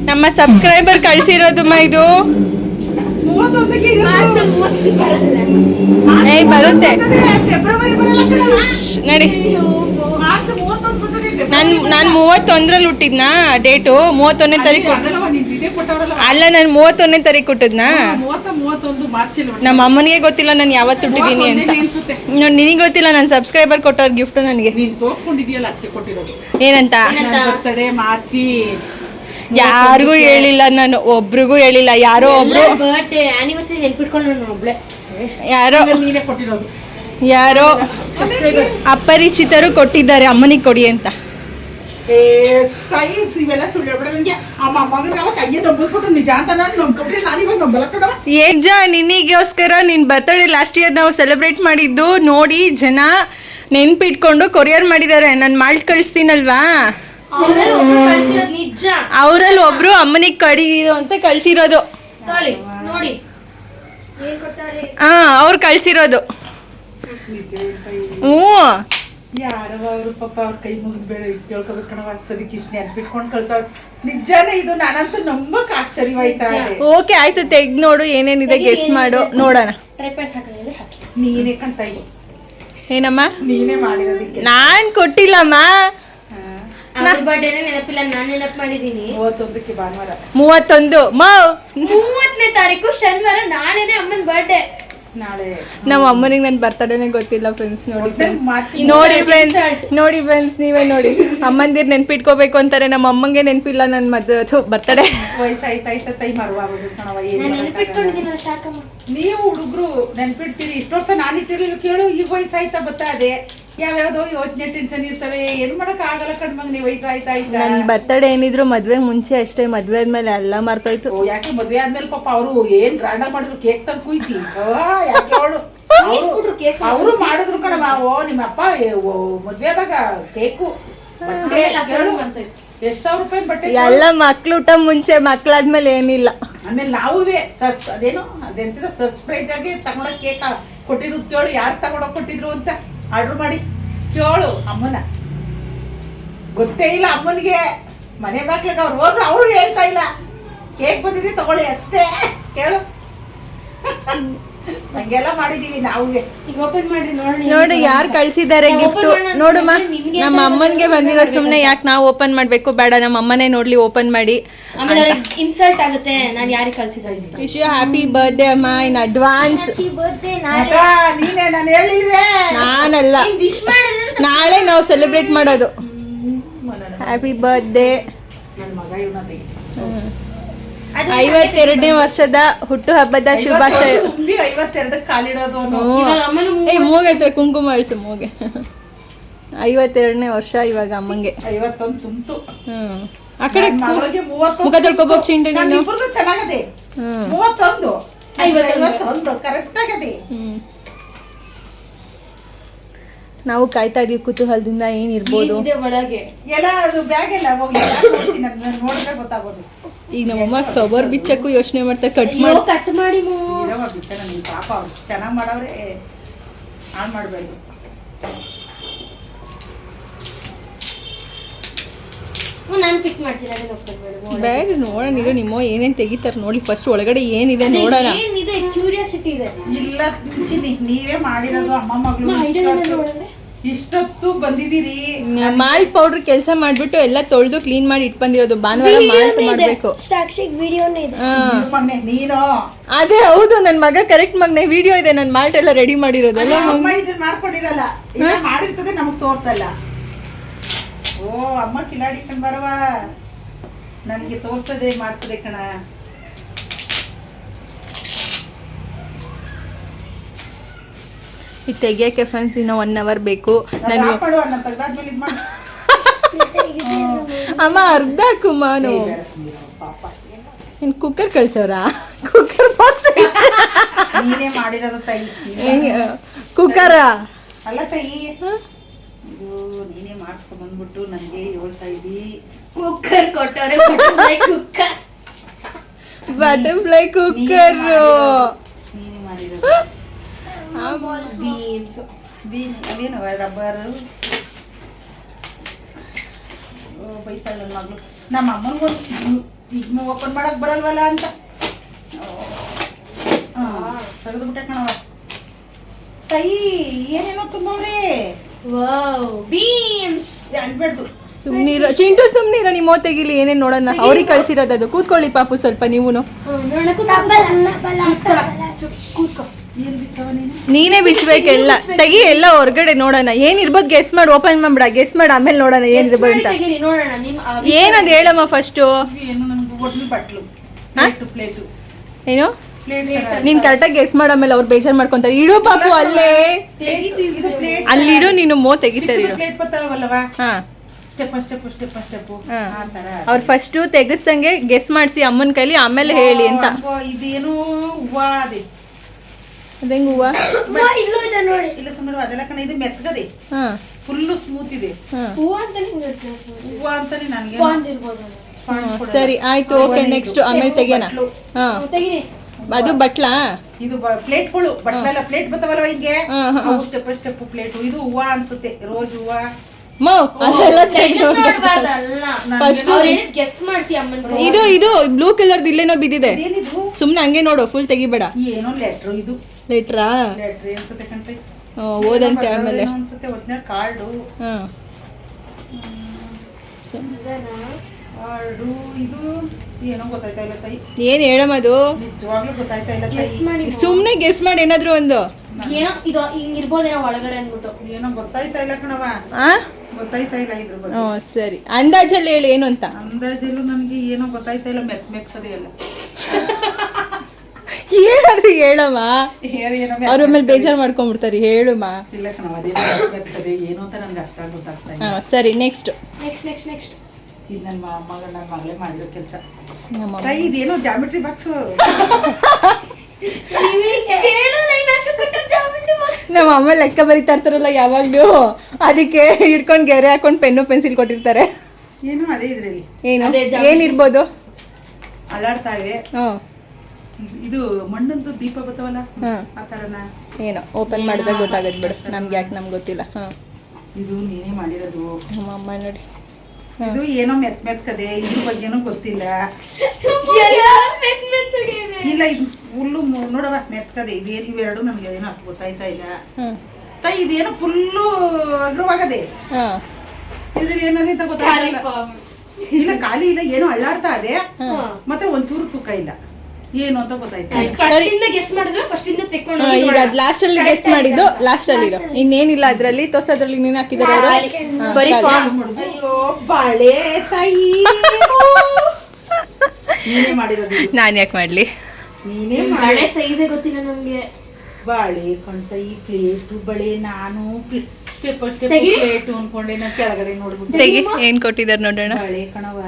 ನಮ್ಮ ಸಬ್ಸ್ಕ್ರೈಬರ್ ಕಳ್ಸಿರೋದು ಇದು? ಏಯ್ ಬರುತ್ತೆ. ನಡಿ. ನಾನು ನಾನು ಮೂವತ್ತೊಂದರಲ್ಲಿ ಹುಟ್ಟಿದ್ನಾ ಡೇಟು? ಮೂವತ್ತೊಂದನೇ ತಾರೀಕು ಅಲ್ಲ ನಾನು ಮೂವತ್ತೊಂದನೇ ತಾರೀಕು ಹುಟ್ಟಿದ್ನಾ? ನಮ್ಮ ಅಮ್ಮನಿಗೆ ಗೊತ್ತಿಲ್ಲ ನಾನು ಯಾವತ್ತು ಹುಟ್ಟಿದೀನಿ ಅಂತ. ನೋಡಿ ನಿನಗೆ ಗೊತ್ತಿಲ್ಲ ನನ್ನ ಸಬ್ಸ್ಕ್ರೈಬರ್ ಕೊಟ್ಟವ್ರ ಗಿಫ್ಟ್ ನನಗೆ. ಏನಂತ? Birthday March. ಯಾರಿಗೂ ಹೇಳಿಲ್ಲ ನಾನು ಒಬ್ರಿಗೂ ಹೇಳಿಲ್ಲ ಯಾರೋ ಒಬ್ರು ಬರ್ಡೇ ಆನಿವರ್ಸರಿ ನೆನ್ಪಿಟ್ಕೊಂಡು ನಾನು ಒಬ್ಳೆ. ಯಾರೋ ನೀನೇ ಕೊಟ್ಟಿರೋದು. ಯಾರೋ ಅಪರಿಚಿತರು ಕೊಟ್ಟಿದ್ದಾರೆ ಅಮ್ಮನಿಗೆ ಕೊಡಿ ಅಂತ. ಏಜ ನಿನಗೋಸ್ಕರ ನಿನ್ ಬರ್ತಡೇ ಲಾಸ್ಟ್ ಇಯರ್ ನಾವು ಸೆಲೆಬ್ರೇಟ್ ಮಾಡಿದ್ದು ನೋಡಿ ಜನ ನೆನ್ಪಿಟ್ಕೊಂಡು ಕೊರಿಯರ್ ಮಾಡಿದ್ದಾರೆ ನಾನು ಮಾಲ್ಟ್ ಕಳಿಸ್ತೀನಲ್ವಾ? ನಿಜ. ಅವರಲ್ಲಿ ಒಬ್ರು ಅಮ್ಮನಿಗೆ ಕಡಿದು ಅಂತ ಕಳ್ಸಿರೋದು. ತೊಳಿ ನೋಡಿ. ಏನ್ ಕೊಟ್ಟಾರೆ? ಹಾ ಅವ್ರು ಕಳ್ಸಿರೋದು. ಹ್ಞೂ. ಯಾರವ ಅವರು ಪಾಪ ಅವ್ರ ಕೈ ಮುಗಿದ್ ಬೇಡ ಕೇಳ್ಕೊಬೇಕು ಕಣವ ಸರಿಕೆ ಇಷ್ಟ ನೆನ್ಪಿಟ್ಕೊಂಡು ಕಳ್ಸವ್ರು ನಿಜಾನೇ ಇದು ನಾನಂತೂ ನಂಬಕ್ ಆಶ್ಚರ್ಯವಾಯ್ತಾ ಓಕೆ ಆಯ್ತು ತೆಗ್ ನೋಡು ಏನೇನಿದೆ ಗೆಸ್ ಮಾಡು ನೋಡೋಣ. ನೀನೇ ಕಣ್ತಾಯಿ ಏನಮ್ಮ? ನೀನೇ ಮಾಡಿರೋದಕ್ಕೆ. ನಾನ್ ಕೊಟ್ಟಿಲ್ಲಮ್ಮ. ಬರ್ಡೇನೆ ನೆನಪಿಲ್ಲ ನಾನು ನೆನಪು ಮಾಡಿದೀನಿ. ಮೂವತ್ತೊಂದಕ್ಕೆ ಭಾನುವಾರ. ಮೂವತ್ತೊಂದು ಮಾವ್ ಮೂವತ್ತನೇ ತಾರೀಕು ಶನಿವಾರ ನಾಳೆನೆ ಅಮ್ಮನ ಬರ್ಡೇ ನಾಳೆ. ನಮ್ಮ ಅಮ್ಮನಿಗೆ ನನ್ನ ಬರ್ತಡೇನೆ ಗೊತ್ತಿಲ್ಲ ಫ್ರೆಂಡ್ಸ್ ನೋಡಿ ಫ್ರೆಂಡ್ಸ್ ನೋಡಿ ಫ್ರೆಂಡ್ಸ್ ನೋಡಿ ಫ್ರೆಂಡ್ಸ್ ನೀವೇ ನೋಡಿ. ಅಮ್ಮಂದಿರ್ ನೆನ್ಪಿಟ್ಕೋಬೇಕು ಅಂತಾರೆ ನಮ್ಮ ಅಮ್ಮಂಗೆ ನೆನಪಿಲ್ಲ ನನ್ನ ಮದ್ದು ಬರ್ತಡೇ ನಾನು ನೀವು ಹುಡುಗರು ನೆನ್ಪಿಡ್ತೀರಿ ಇಷ್ಟು ವರ್ಷ ನಾನು ಇಟ್ಟಿರಲಿಲ್ಲ ಕೇಳು ಈಗ ವಯಸ್ಸಾಯ್ತಾ ಬರ್ತಾ ಅದೇ ಯಾವ್ಯಾವ್ದೋ ಯೋಚನೆ ಟೆನ್ಷನ್ ಇರ್ತವೆ. ಏನ್ ಮಾಡಕ್ ಆಗಲ್ಲ ಕಣ್ಮಗ್ನಿ ವಯಸ್ಸಾಯ್ತಾ ಇದ್ದ. ನನ್ನ ಬರ್ತಡೇ ಏನಿದ್ರು ಮದ್ವೆ ಮುಂಚೆ ಅಷ್ಟೇ ಮದ್ವೆ ಆದ್ಮೇಲೆ ಎಲ್ಲ ಮರ್ತೋಯ್ತು. ಓ, ಯಾಕೆ ಮದ್ವೆ ಆದ್ಮೇಲೆ ಪಾಪ ಅವರು ಏನ್ ಗ್ರಾಂಡ್ ಮಾಡಿದ್ರು ಕೇಕ್ ತಂದ್ ಕುಯ್ಸಿ. ಆ, ಯಾಕೆ ಅವಳು? ಈಸ್ಬಿಟ್ರು cake ನ ಅವರು ಮಾಡಿದ್ರು ಕಣವ ಓ ನಿಮ್ಮ ಅಪ್ಪ ಏ, ಓ, ಮದ್ವೆ ಆದಾಗ ಕೇಕು ಬಟ್ಟೆ ಆಮೇಲೆ. ಎಷ್ಟ್ ಸಾವಿರ ರೂಪಾಯಿ ಬಟ್ಟೆ ಎಲ್ಲ ಮಕ್ಳು ಊಟ ಮುಂಚೆ ಮಕ್ಳಾದ್ಮೇಲೆ ಏನಿಲ್ಲ. ಆಮೇಲೆ ನಾವುವೇ. ಸಸ್ ಅದೇನು ಅದೆಂತದ ಸರ್ಪ್ರೈಸ್ ಆಗಿ ತಗೊಳಕ್ ಕೇಕ್ ಕೊಟ್ಟಿದ್ರು ಕೇಳು. ಯಾರು ತಗೊಳಕ್ ಕೊಟ್ಟಿದ್ರು ಅಂತ. ಆರ್ಡರ್ ಮಾಡಿ. ಕೇಳು ಅಮ್ಮನ. ಗೊತ್ತೇ ಇಲ್ಲ ಅಮ್ಮನಿಗೆ. ಮನೆ ಬಾಕ್ಲಿಗೆ ಅವ್ರು ಹೋದ್ರು ಅವರು ಹೇಳ್ತಾ ಇಲ್ಲ. ಕೇಕ್ ಬಂದಿದೆ, ತಗೊಳ್ಳಿ ಅಷ್ಟೇ. ಕೇಳು. ಹಂಗೆಲ್ಲ ಮಾಡಿದೀವಿ ನಾವು ಈಗ ಓಪನ್ ಮಾಡಿ ನೋಡೋಣ ನೋಡಿ ಯಾರು ಕಳ್ಸಿದ್ದಾರೆ ಗಿಫ್ಟ್ ನೋಡುಮ್ಮ ನಮ್ಮ ಅಮ್ಮನ್ಗೆ ಬಂದಿರೋ ಸುಮ್ಮನೆ ಯಾಕೆ ನಾವು ಓಪನ್ ಮಾಡಬೇಕು? ಬೇಡ ನಮ್ಮ ಅಮ್ಮನೇ ನೋಡ್ಲಿ ಓಪನ್ ಮಾಡಿ. ಆಮೇಲೆ ಇನ್ಸಲ್ಟ್ ಆಗುತ್ತೆ ನಾನು ಯಾರಿಗೆ ಕಳ್ಸಿದ್ದೀನಿ ವಿಶ್ ಯು ಹ್ಯಾಪಿ ಬರ್ತ್ಡೇ ಅಮ್ಮ ಇನ್ ಅಡ್ವಾನ್ಸ್ ನೀನೇ ನಾನು ಹೇಳಿಲ್ವೇ? ನಾನಲ್ಲ. ವಿಶ್ ಮಾಡಿದ್ರೆ ನಾಳೆ ನಾವು ಸೆಲೆಬ್ರೇಟ್ ಮಾಡೋದು. ಹ್ಯಾಪಿ ಬರ್ತ್ಡೇ ನನ್ನ ಮಗ ಇವನ ಐವತ್ತೆರಡನೇ ವರ್ಷದ ಹುಟ್ಟು ಹಬ್ಬದ ಶುಭಾಶಯ. ಏ ಮೂಗೆ ಕುಂಕುಮ ಅಳಿಸು ಮೂಗೆ. ಐವತ್ತೆರಡನೇ ವರ್ಷ ಇವಾಗ ಅಮ್ಮಂಗೆ. ಹ್ಮ್. ಆ ಕಡೆ ಮುಖ ಚಿಂಡಿ ನಾನು ಹ್ಮ್. ನಾವು ಕಾಯ್ತಾ ಇದೀವಿ ಕುತೂಹಲದಿಂದ ಏನಿರ್ಬೋದು. ಈಗ ನಮ್ಮಮ್ಮ ಕವರ್ ಬಿಚ್ಚಕ್ಕೂ ಯೋಚನೆ ಮಾಡ್ತಾ ಕಟ್ ಮಾಡಿ ಕಟ್ ಮಾಡಿ ಪಾಪ ಚೆನ್ನಾಗಿ ಮಾಡವ್ರೆ. ಅದನ್ನ ಒಪ್ಕೊಳ್ಬೇಡ ಬೇಡ ನೋಡೋಣ ಇರೋ ನಿಮ್ಮ ಏನೇನ್ ತೆಗಿತಾರೆ ನೋಡಿ ಫಸ್ಟ್ ಒಳಗಡೆ ಏನಿದೆ ನೋಡೋಣ. ಏನಿದೆ ಕ್ಯೂರಿಯಾಸಿಟಿ ಇದೆ. ಇಲ್ಲ ಚಿನ್ನಿ ನೀವೇ ಮಾಡಿರೋದು ಅಮ್ಮ ಮಗಳು ಇಷ್ಟೊತ್ತು-? ಬಂದಿದ್ದೀರಿ. ಮಾಲ್ ಪೌಡರ್ ಕೆಲಸ ಮಾಡ್ಬಿಟ್ಟು ಎಲ್ಲ ತೊಳೆದು ಕ್ಲೀನ್ ಮಾಡಿ ಇಟ್ ಬಂದಿರೋದು ಭಾನುವಾರ ಮಾಲ್ಟ್ ಮಾಡ್ಬೇಕು. ಸಾಕ್ಷಿಗೆ ವಿಡಿಯೋನೇ ಇದೆ. ಹಾ. ಮೊನ್ನೆ ನೀನು? ಅದೇ ಹೌದು ನನ್ನ ಮಗ ಕರೆಕ್ಟ್ ಮಗ್ನೆ ವಿಡಿಯೋ ಇದೆ. ನನ್ ಮಾಲ್ಟ್ ಎಲ್ಲ ರೆಡಿ ಮಾಡಿರೋದು. ಅಮ್ಮ ಇದನ್ನ ಮಾಡ್ಕೊಂಡಿರಲ್ಲ. ಇಲ್ಲ ಮಾಡಿರ್ತದೆ ನಮಗ್ ತೋರ್ಸಲ್ಲ. ಓ ಅಮ್ಮ ಕಿಲಾಡಿ ಕಣ್ ಬರವಾ. ನಮ್ಗೆ ತೋರ್ಸದೆ ಮಾಡ್ತದೆ ಕಣ. ಇದು ತೆಗಿಯಕ್ಕೆ ಫ್ರೆಂಡ್ಸ್ ಇನ್ನೂ ಒನ್ ಅವರ್ ಬೇಕು. ನಾನು [LAUGHS] ಅಮ್ಮ ಅರ್ಧ ಕುಮಾನು. ಇನ್ನು ಕುಕ್ಕರ್ ಕಳ್ಸವ್ರಾ ಕುಕ್ಕರ್ ಬಾಕ್ಸ್ ಕುಕ್ಕರ ಅಲ್ಲ ತಾಯಿ ಇದು ನೀನೇ ಮಾಡಿಸ್ಕೊಂಡ್ ಬಂದ್ಬಿಟ್ಟು ನನಗೆ ಹೇಳ್ತಾ ಇದ್ದಿ. ಕುಕ್ಕರ್ ಕೊಟ್ಟವ್ರೆ butterfly ಕುಕ್ಕರ್ ಬಟರ್ಫ್ಲೈ ಕುಕ್ಕರ್ ನೀನೇ ಮಾಡಿರೋದು. ಬೀನ್ಸ್ ಬೀನ್ ಅದೇನು ರಬ್ಬರ್ ಬೈತಾಳ ನನ್ನ ಮಗಳು. ನಮ್ಮ ಅಮ್ಮನಿಗೊಂದು ಫ್ರಿಜ್ನ ಓಪನ್ ಮಾಡಕ್ಕೆ ಬರಲ್ವಲ್ಲ ಅಂತ. ತೆಗೆದು ಬಿಟ್ಟೆ ಕಣವ ತಾಯಿ ಏನೇನೋ ತುಂಬವ್ರೆ. ವಾವ್ ಬೀನ್ಸ್ ಅನ್ಬೇಡ್ದು. ಸುಮ್ನಿರ. ಚಿಂಟು ಸುಮ್ನಿರ ನಿಮ್ಮ ತೆಗಿಲಿ ಏನೇನ್ ನೋಡೋಣ ಅವ್ರಿಗೆ ಕಳ್ಸಿರೋದು ಅದು ಕೂತ್ಕೊಳ್ಳಿ ಪಾಪು ಸ್ವಲ್ಪ ನೀವುನು. ನೀನು ಬಿಚ್ಬೇಕೆಲ್ಲ ತೆಗಿ ಎಲ್ಲ ಹೊರ್ಗಡೆ ನೋಡೋಣ. ಏನಿರ್ಬೋದು ಗೆಸ್ ಮಾಡಿ ಓಪನ್ ಮಾಡ್ಬಿಡ. ಗೆಸ್ ಮಾಡಿ ಆಮೇಲೆ ನೋಡೋಣ ಏನಿರ್ಬೋದು ಅಂತ. ಏನದು ಹೇಳಮ್ಮ ಫಸ್ಟು ಏನು ನನಗೆ ಕರೆಕ್ಟ್ ಆಗಿ ಗೆಸ್ ಪ್ಲೇಟು ಏನು? ಪ್ಲೇಟ್ ನೀನ್ ಕರೆಕ್ಟಾಗಿ ಗೆಸ್ ಮಾಡಾಮೇಲೆ ಅವ್ರು ಬೇಜಾರ್ ಮಾಡ್ಕೊಂತಾರೆ. ಇಡು ಪಾಪು ಅಲ್ಲೇ. ಇದು ಪ್ಲೇಟ್ ಅಲ್ಲಿಡು ನೀನು ಮೋ ತೆಗಿತಾರೆ ಹಾ. Step step step step. ಆ ಥರ ಅವ್ರು ಫಸ್ಟು ತೆಗಿಸ್ದಂಗೆ ಗೆಸ್ ಮಾಡಿಸಿ ಅಮ್ಮನ ಕೈಲಿ ಆಮೇಲೆ ಹೇಳಿ ಅಂತ. ಅಬ್ಬಾ, ಇದೇನು ಹೂವ ಅದೇ. ಅದಂಗ ಹೂವ? ಇಲ್ಲೂ ಇದೆ ನೋಡಿ. ಇಲ್ಲ ಸುಮ್ಮನೆ ಅದೆಲ್ಲ ಕಣ ಇದು ಮೆತ್ತಗದೆ. ಹಾ. ಫುಲ್ಲು ಸ್ಮೂತ್ ಇದೆ. ಹಾ. ಹೂ ಅಂತ ನಿಂಗೆ ಹೂವ ಅಂತಾನೆ ನನಗೆ ಸ್ಪಾಂಜ್ ಇರ್ಬೋದು ಸರಿ ಆಯ್ತು ಓಕೆ ನೆಕ್ಸ್ಟ್ ಆಮೇಲೆ ತೆಗಿಯೋಣ. ಹಾ. ತೆಗೀರಿ. ಅದು ಬಟ್ಲಾ? ಇದು ಪ್ಲೇಟ್ಗಳು ಬಟ್ಲೆಲ್ಲ ಪ್ಲೇಟ್ ಬರ್ತಾವಲ್ಲ ಹಿಂಗೆ? ಹಾ, ಹಾ, ಅವು ಸ್ಟೆಪ್ ಸ್ಟೆಪ್ ಪ್ಲೇಟ್ ಇದು ಹೂವ ಅನ್ಸುತ್ತೆ. ರೋಜ್ ಹೂವ ಇದು ಇದು ಬ್ಲೂ ಕಲರ್ದು ಇಲ್ಲೇನೋ ಬಿದ್ದಿದೆ. ಇದೇನಿದು? ಸುಮ್ನೆ ಹಂಗೆ ನೋಡು ಫುಲ್ ತೆಗಿಬೇಡ. ಏನೋ ಲೆಟ್ರು ಇದು. ಲೆಟ್ರಾ ಲೆಟ್ರ್ ಅನ್ಸುತ್ತೆ ಕಣ್ತೈ ಓದಂತೆ ಆಮೇಲೆ. ಕಾರ್ಡು ಇದು ಏನೋ ಗೊತ್ತಾಯ್ತಾ ಇಲ್ಲ ತೈ ಏನ್ ಹೇಳಮ್ಮದು ನಿಜವಾಗ್ಲೂ ಗೊತ್ತಾಯ್ತಾ ಇಲ್ಲ ತೈ ಗೆಸ್ ಮಾಡಿ ಸುಮ್ನೆ ಗೆಸ್ ಮಾಡಿ ಏನಾದ್ರು ಒಂದು. ಏನೋ ಇದು ಹಿಂಗ್ ಇರ್ಬೋದೇನೋ ಒಳಗಡೆ ಅಂದ್ಬಿಟ್ಟು. ಏನೋ ಗೊತ್ತಾಯ್ತಾ ಇಲ್ಲ ಕಣವ ಆ? ಗೊತ್ತಾಯ್ತಾ ಇಲ್ಲ ಇದ್ರ ಬಗ್ಗೆ. ಹ್ಞೂ ಸರಿ. ಅಂದಾಜಲ್ಲಿ ಹೇಳಿ ಏನು ಅಂತ. ಅಂದಾಜಲ್ಲೂ ನನಗೆ ಏನೋ ಗೊತ್ತಾಯ್ತಾ ಇಲ್ಲ ಮೆಕ್ಸದೆ ಏನಾದ್ರು ಹೇಳಮ್ಮ. ಏನೋ ಅವ್ರ ಮೇಲೆ ಬೇಜಾರು ಮಾಡ್ಕೊಂಡ್ಬಿಡ್ತಾರೆ ಹೇಳುಮ್ಮ. ಇಲ್ಲ ಕಣವ ಅದೇ ಮೆತ್ತದೆ ಏನು ಅಂತ ನನಗೆ ಅಷ್ಟಾಗಿ ಗೊತ್ತಾಗ್ತಾ ಇಲ್ಲ. ಹಾ ಸರಿ ನೆಕ್ಸ್ಟ್ ನೆಕ್ಸ್ಟ್ ನೆಕ್ಸ್ಟ್ ನೆಕ್ಸ್ಟ್ ಇದು ನನ್ನ ಮಗ ನನ್ನ ಮಗಳೇ ಮಾಡಿರೋ ಕೆಲಸ. ನಮ್ಮ ತಾಯಿ ಇದೇನೋ ಜಾಮಿಟ್ರಿ ಬಾಕ್ಸ್ ನಮ್ಮ ಅಮ್ಮ ಲೆಕ್ಕ ಬರಿತಾ ಇರ್ತಾರಲ್ಲ ಯಾವಾಗ್ಲೂ. ಅದಕ್ಕೆ ಹಿಡ್ಕೊಂಡು ಗೆರೆ ಹಾಕೊಂಡು ಪೆನ್ನು ಪೆನ್ಸಿಲ್ ಕೊಟ್ಟಿರ್ತಾರೆ. ಏನು ಅದೇ ಇದ್ರಲ್ಲಿ. ಏನು. ಏನಿರ್ಬೋದು? ಅಲ್ಲಾಡ್ತಾವೆ ಹ್ಞೂ ಇದು ಮಣ್ಣಂದು ದೀಪ ಬತ್ತವಲ್ಲ. ಆ ಥರನ ಏನೋ ಓಪನ್ ಮಾಡಿದಾಗ ಗೊತ್ತಾಗದ್ ಬಿಡು. ನಮ್ಗೆ ಯಾಕೆ ನಮ್ಗೆ ಗೊತ್ತಿಲ್ಲ. ಹಾಂ. ಇದು ನೀನೇ ಮಾಡಿರೋದು. ನಮ್ಮ ಅಮ್ಮ ನೋಡಿ. ಇದು ಏನೋ ಮೆತ್ ಮೆತ್ಕದೆ ಇದ್ರ ಬಗ್ಗೆನೂ ಗೊತ್ತಿಲ್ಲ. ಇಲ್ಲ ಇದು ಫುಲ್ಲು ನೋಡವ ಮೆತ್ಕದೆ ಇದೇನು ಇವೆರಡು ನಮ್ಗೆ ಏನೋ ಅಷ್ಟು ಗೊತ್ತಾಯ್ತಾ ಇಲ್ಲ. ತ ಇದೇನು ಫುಲ್ಲು ಅಗ್ರವಾಗದೆ? ಹಾಂ. ಇದ್ರಲ್ಲಿ ಏನದೆ ಅಂತ ಗೊತ್ತಾಗ್ತಾ ಇಲ್ಲ. ಇಲ್ಲ ಖಾಲಿ ಇಲ್ಲ ಏನೋ ಅಳ್ಳಾಡ್ತಾ ಇದೆ. ಮತ್ತೆ ಒಂಚೂರು ತೂಕ ಇಲ್ಲ. ಏನು ಅಂತ ಗೊತ್ತಾಯ್ತು. ಫಸ್ಟ್ ಇಂದ ಗೆಸ್ ಮಾಡಿದ್ರೆ ಫಸ್ಟ್ ಇಂದ ತೆಕ್ಕೊಂಡು ಈಗ ಅದು ಲಾಸ್ಟಲ್ಲಿ ಗೆಸ್ ಮಾಡಿದ್ದು ಲಾಸ್ಟಲ್ಲಿ ಇರೋ. ಇನ್ನೇನಿಲ್ಲ ಅದರಲ್ಲಿ ತೋರ್ಸೋದ್ರಲ್ಲಿ ನೀನು ಹಾಕಿದಾರೆ ಅವರು. ಬರೀ ಅಯ್ಯೋ ಬಾಳೆ ತಾಯಿ. ನೀನೇ ಮಾಡಿರೋದು ನಾನು ಯಾಕೆ ಮಾಡ್ಲಿ? ನೀನೇ ಬಾಳೆ ಬಳೆ ಸೈಜೇ ಗೊತ್ತಿಲ್ಲ ನಮ್ಗೆ. ಬಾಳೆ ಕಣ್ತಾಯಿ ಪ್ಲೇಟು ಬಳೆ ನಾನು ಸ್ಟೆಪ್ ಸ್ಟೆಪ್. ಪ್ಲೇಟು ಅನ್ಕೊಂಡೆ ನಾನು ಕೆಳಗಡೆ ನೋಡ್ಬಿಟ್ಟು. ತೆಗಿ ಏನು ಕೊಟ್ಟಿದ್ದಾರೆ ನೋಡೋಣ. ಬಾಳೆ ಕಣವ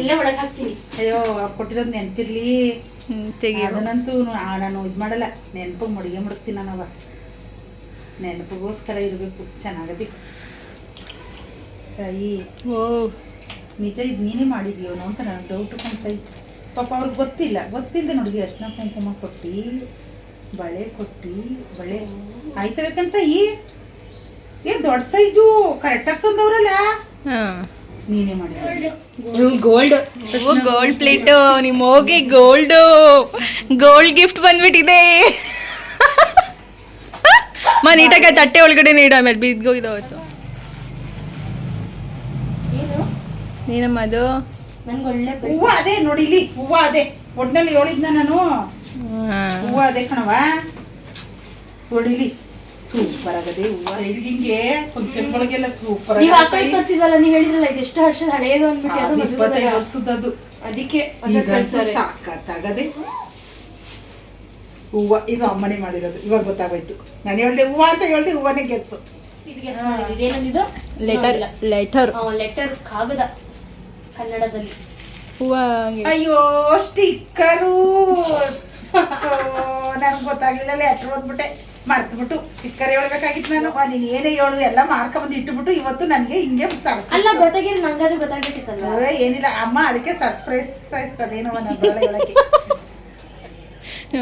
ಇಲ್ಲೇ ಒಳಗೆ ಹಾಕ್ತೀನಿ. ಅಯ್ಯೋ ಕೊಟ್ಟಿರೋದು ನೆನ್ಪಿರ್ಲಿ. ಅದನ್ನಂತೂ ನಾನು ಇದು ಮಾಡಲ್ಲ. ನೆನಪು ಮುಡಿಗೆ ಮುಡುಕ್ತೀನಿ ನಾನವ ನೆನಪಿಗೋಸ್ಕರ ಇರಬೇಕು ಚೆನ್ನಾಗದಿ. ತಾಯಿ ಓ. ನಿಜ ಇದು ನೀನೇ ಮಾಡಿದ್ಯೋನೋ ಅಂತ ನನಗೆ ಡೌಟ್ ಕಾಣ್ತಾಯಿ ಪಾಪ ಅವ್ರಿಗೆ ಗೊತ್ತಿಲ್ಲ. ಗೊತ್ತಿಲ್ಲದೆ ನೋಡಿ ಅರ್ಶನ ಕುಂಕುಮ ಕೊಟ್ಟು ಬಳೆ ಕೊಟ್ಟು ಬಳೆ. ಆಯ್ತವೆ ಕಣ್ತಾಯಿ ಏ ದೊಡ್ಡ ಸೈಜು ಕರೆಕ್ಟಾಗಿ ತಂದವ್ರಲ್ಲ? ಹಾಂ. ನೀನೇ ಮಾಡಿ ಗೋಲ್ಡ್ ಓ ಗೋಲ್ಡ್ ಪ್ಲೇಟು ನಿಮ್ಮ ಹೋಗಿ ಗೋಲ್ಡು ಗೋಲ್ಡ್ ಗಿಫ್ಟ್ ಬಂದ್ಬಿಟ್ಟಿದೆ. ಮಾ ನೀಟಾಗಿ ತಟ್ಟೆ ಒಳಗಡೆ ನೀಡ ಆಮೇಲೆ ಏನು? ನೀನಮ್ಮ ಅದು? ಹೂವು ಅದೇ ನೋಡಿ ಇಲ್ಲಿ ಹೂವ ಅದೇ. ಒಟ್ಟಿನಲ್ಲಿ ಹೇಳಿದ್ನ ನಾನು. ಹೂವು ಹೂವ ಅದೇ ಕಣವ ನೋಡಿಲಿ ಸೂಪರ್ ಆಗದೆ ಹೂವ ಹಿಂಗೆ ಫಂಕ್ಷನ್ ಒಳಗೆಲ್ಲ ಸೂಪರ್ ನೀವ್ ಹಾಕೊಂಡು ಕಳ್ಸಿದ್ವಲ್ಲ ನೀವ್ ಹೇಳಿದ್ರಲ್ಲ ಇದು ಎಷ್ಟು ವರ್ಷದ ಹಳೆಯದು ಅಂದ್ಬಿಟ್ಟು ಅದು ಇಪ್ಪತ್ತೈದು ಮದುವೆ ವರ್ಷದದು ಅದಕ್ಕೆ ಹೊಸ ಇದಂತೂ ಕಳ್ಸ್ತಾರೆ. ಸಾಕತ್ತಾಗದೆ ಹೂವ ಇದು ಅಮ್ಮನೇ ಮಾಡಿರೋದು. ಇವಾಗ ಗೊತ್ತಾಗೋಯ್ತು. ನಾನು ಹೇಳ್ದೆ ಹೂವ ಅಂತ ಹೇಳ್ದೆ ಹೂವನೇ ಗೆಸ್ಸು ಇದು guess ಮಾಡಿದ್ದು. ಇದೇನಂದಿದ್ದು ಲೆಟರ್ ಲೆಟರ್ ಲೆಟರ್ ಕಾಗದ. ಕನ್ನಡದಲ್ಲಿ. ಹೂವ ಅಯ್ಯೋ ಸ್ಟಿಕ್ಕರು ನನ್ಗೆ ಗೊತ್ತಾಗ್ಲಿಲ್ಲ ಲೆಟ್ರ್ ಓದ್ಬಿಟ್ಟೆ. ಮರ್ತ್ಬಿಟ್ಟು ಸ್ಟಿಕ್ಕರ್ ಹೇಳ್ಬೇಕಾಗಿತ್ತು ನಾನು. ನೀನ್ ಏನೇ ಹೇಳು ಎಲ್ಲ ಮಾಡ್ಕೊಂಬಂದು ಇಟ್ಟುಬಿಟ್ಟು ಇವತ್ತು ನನಗೆ ಹಿಂಗೆ ಅಲ್ಲ ಗೊತ್ತಾಗಿರೋ ನಂಗಾದ್ರೂ ಗೊತ್ತಾಗ್ಬೇಕಿತ್ತಲ್ಲ ಏ, ಏನಿಲ್ಲ ಅಮ್ಮ ಅದಕ್ಕೆ ಸರ್ಪ್ರೈಸ್ ಅದೇನೋ ನನ್ನ ಬಾಳೆ [LAUGHS] ಹೇಳಕ್ಕೆ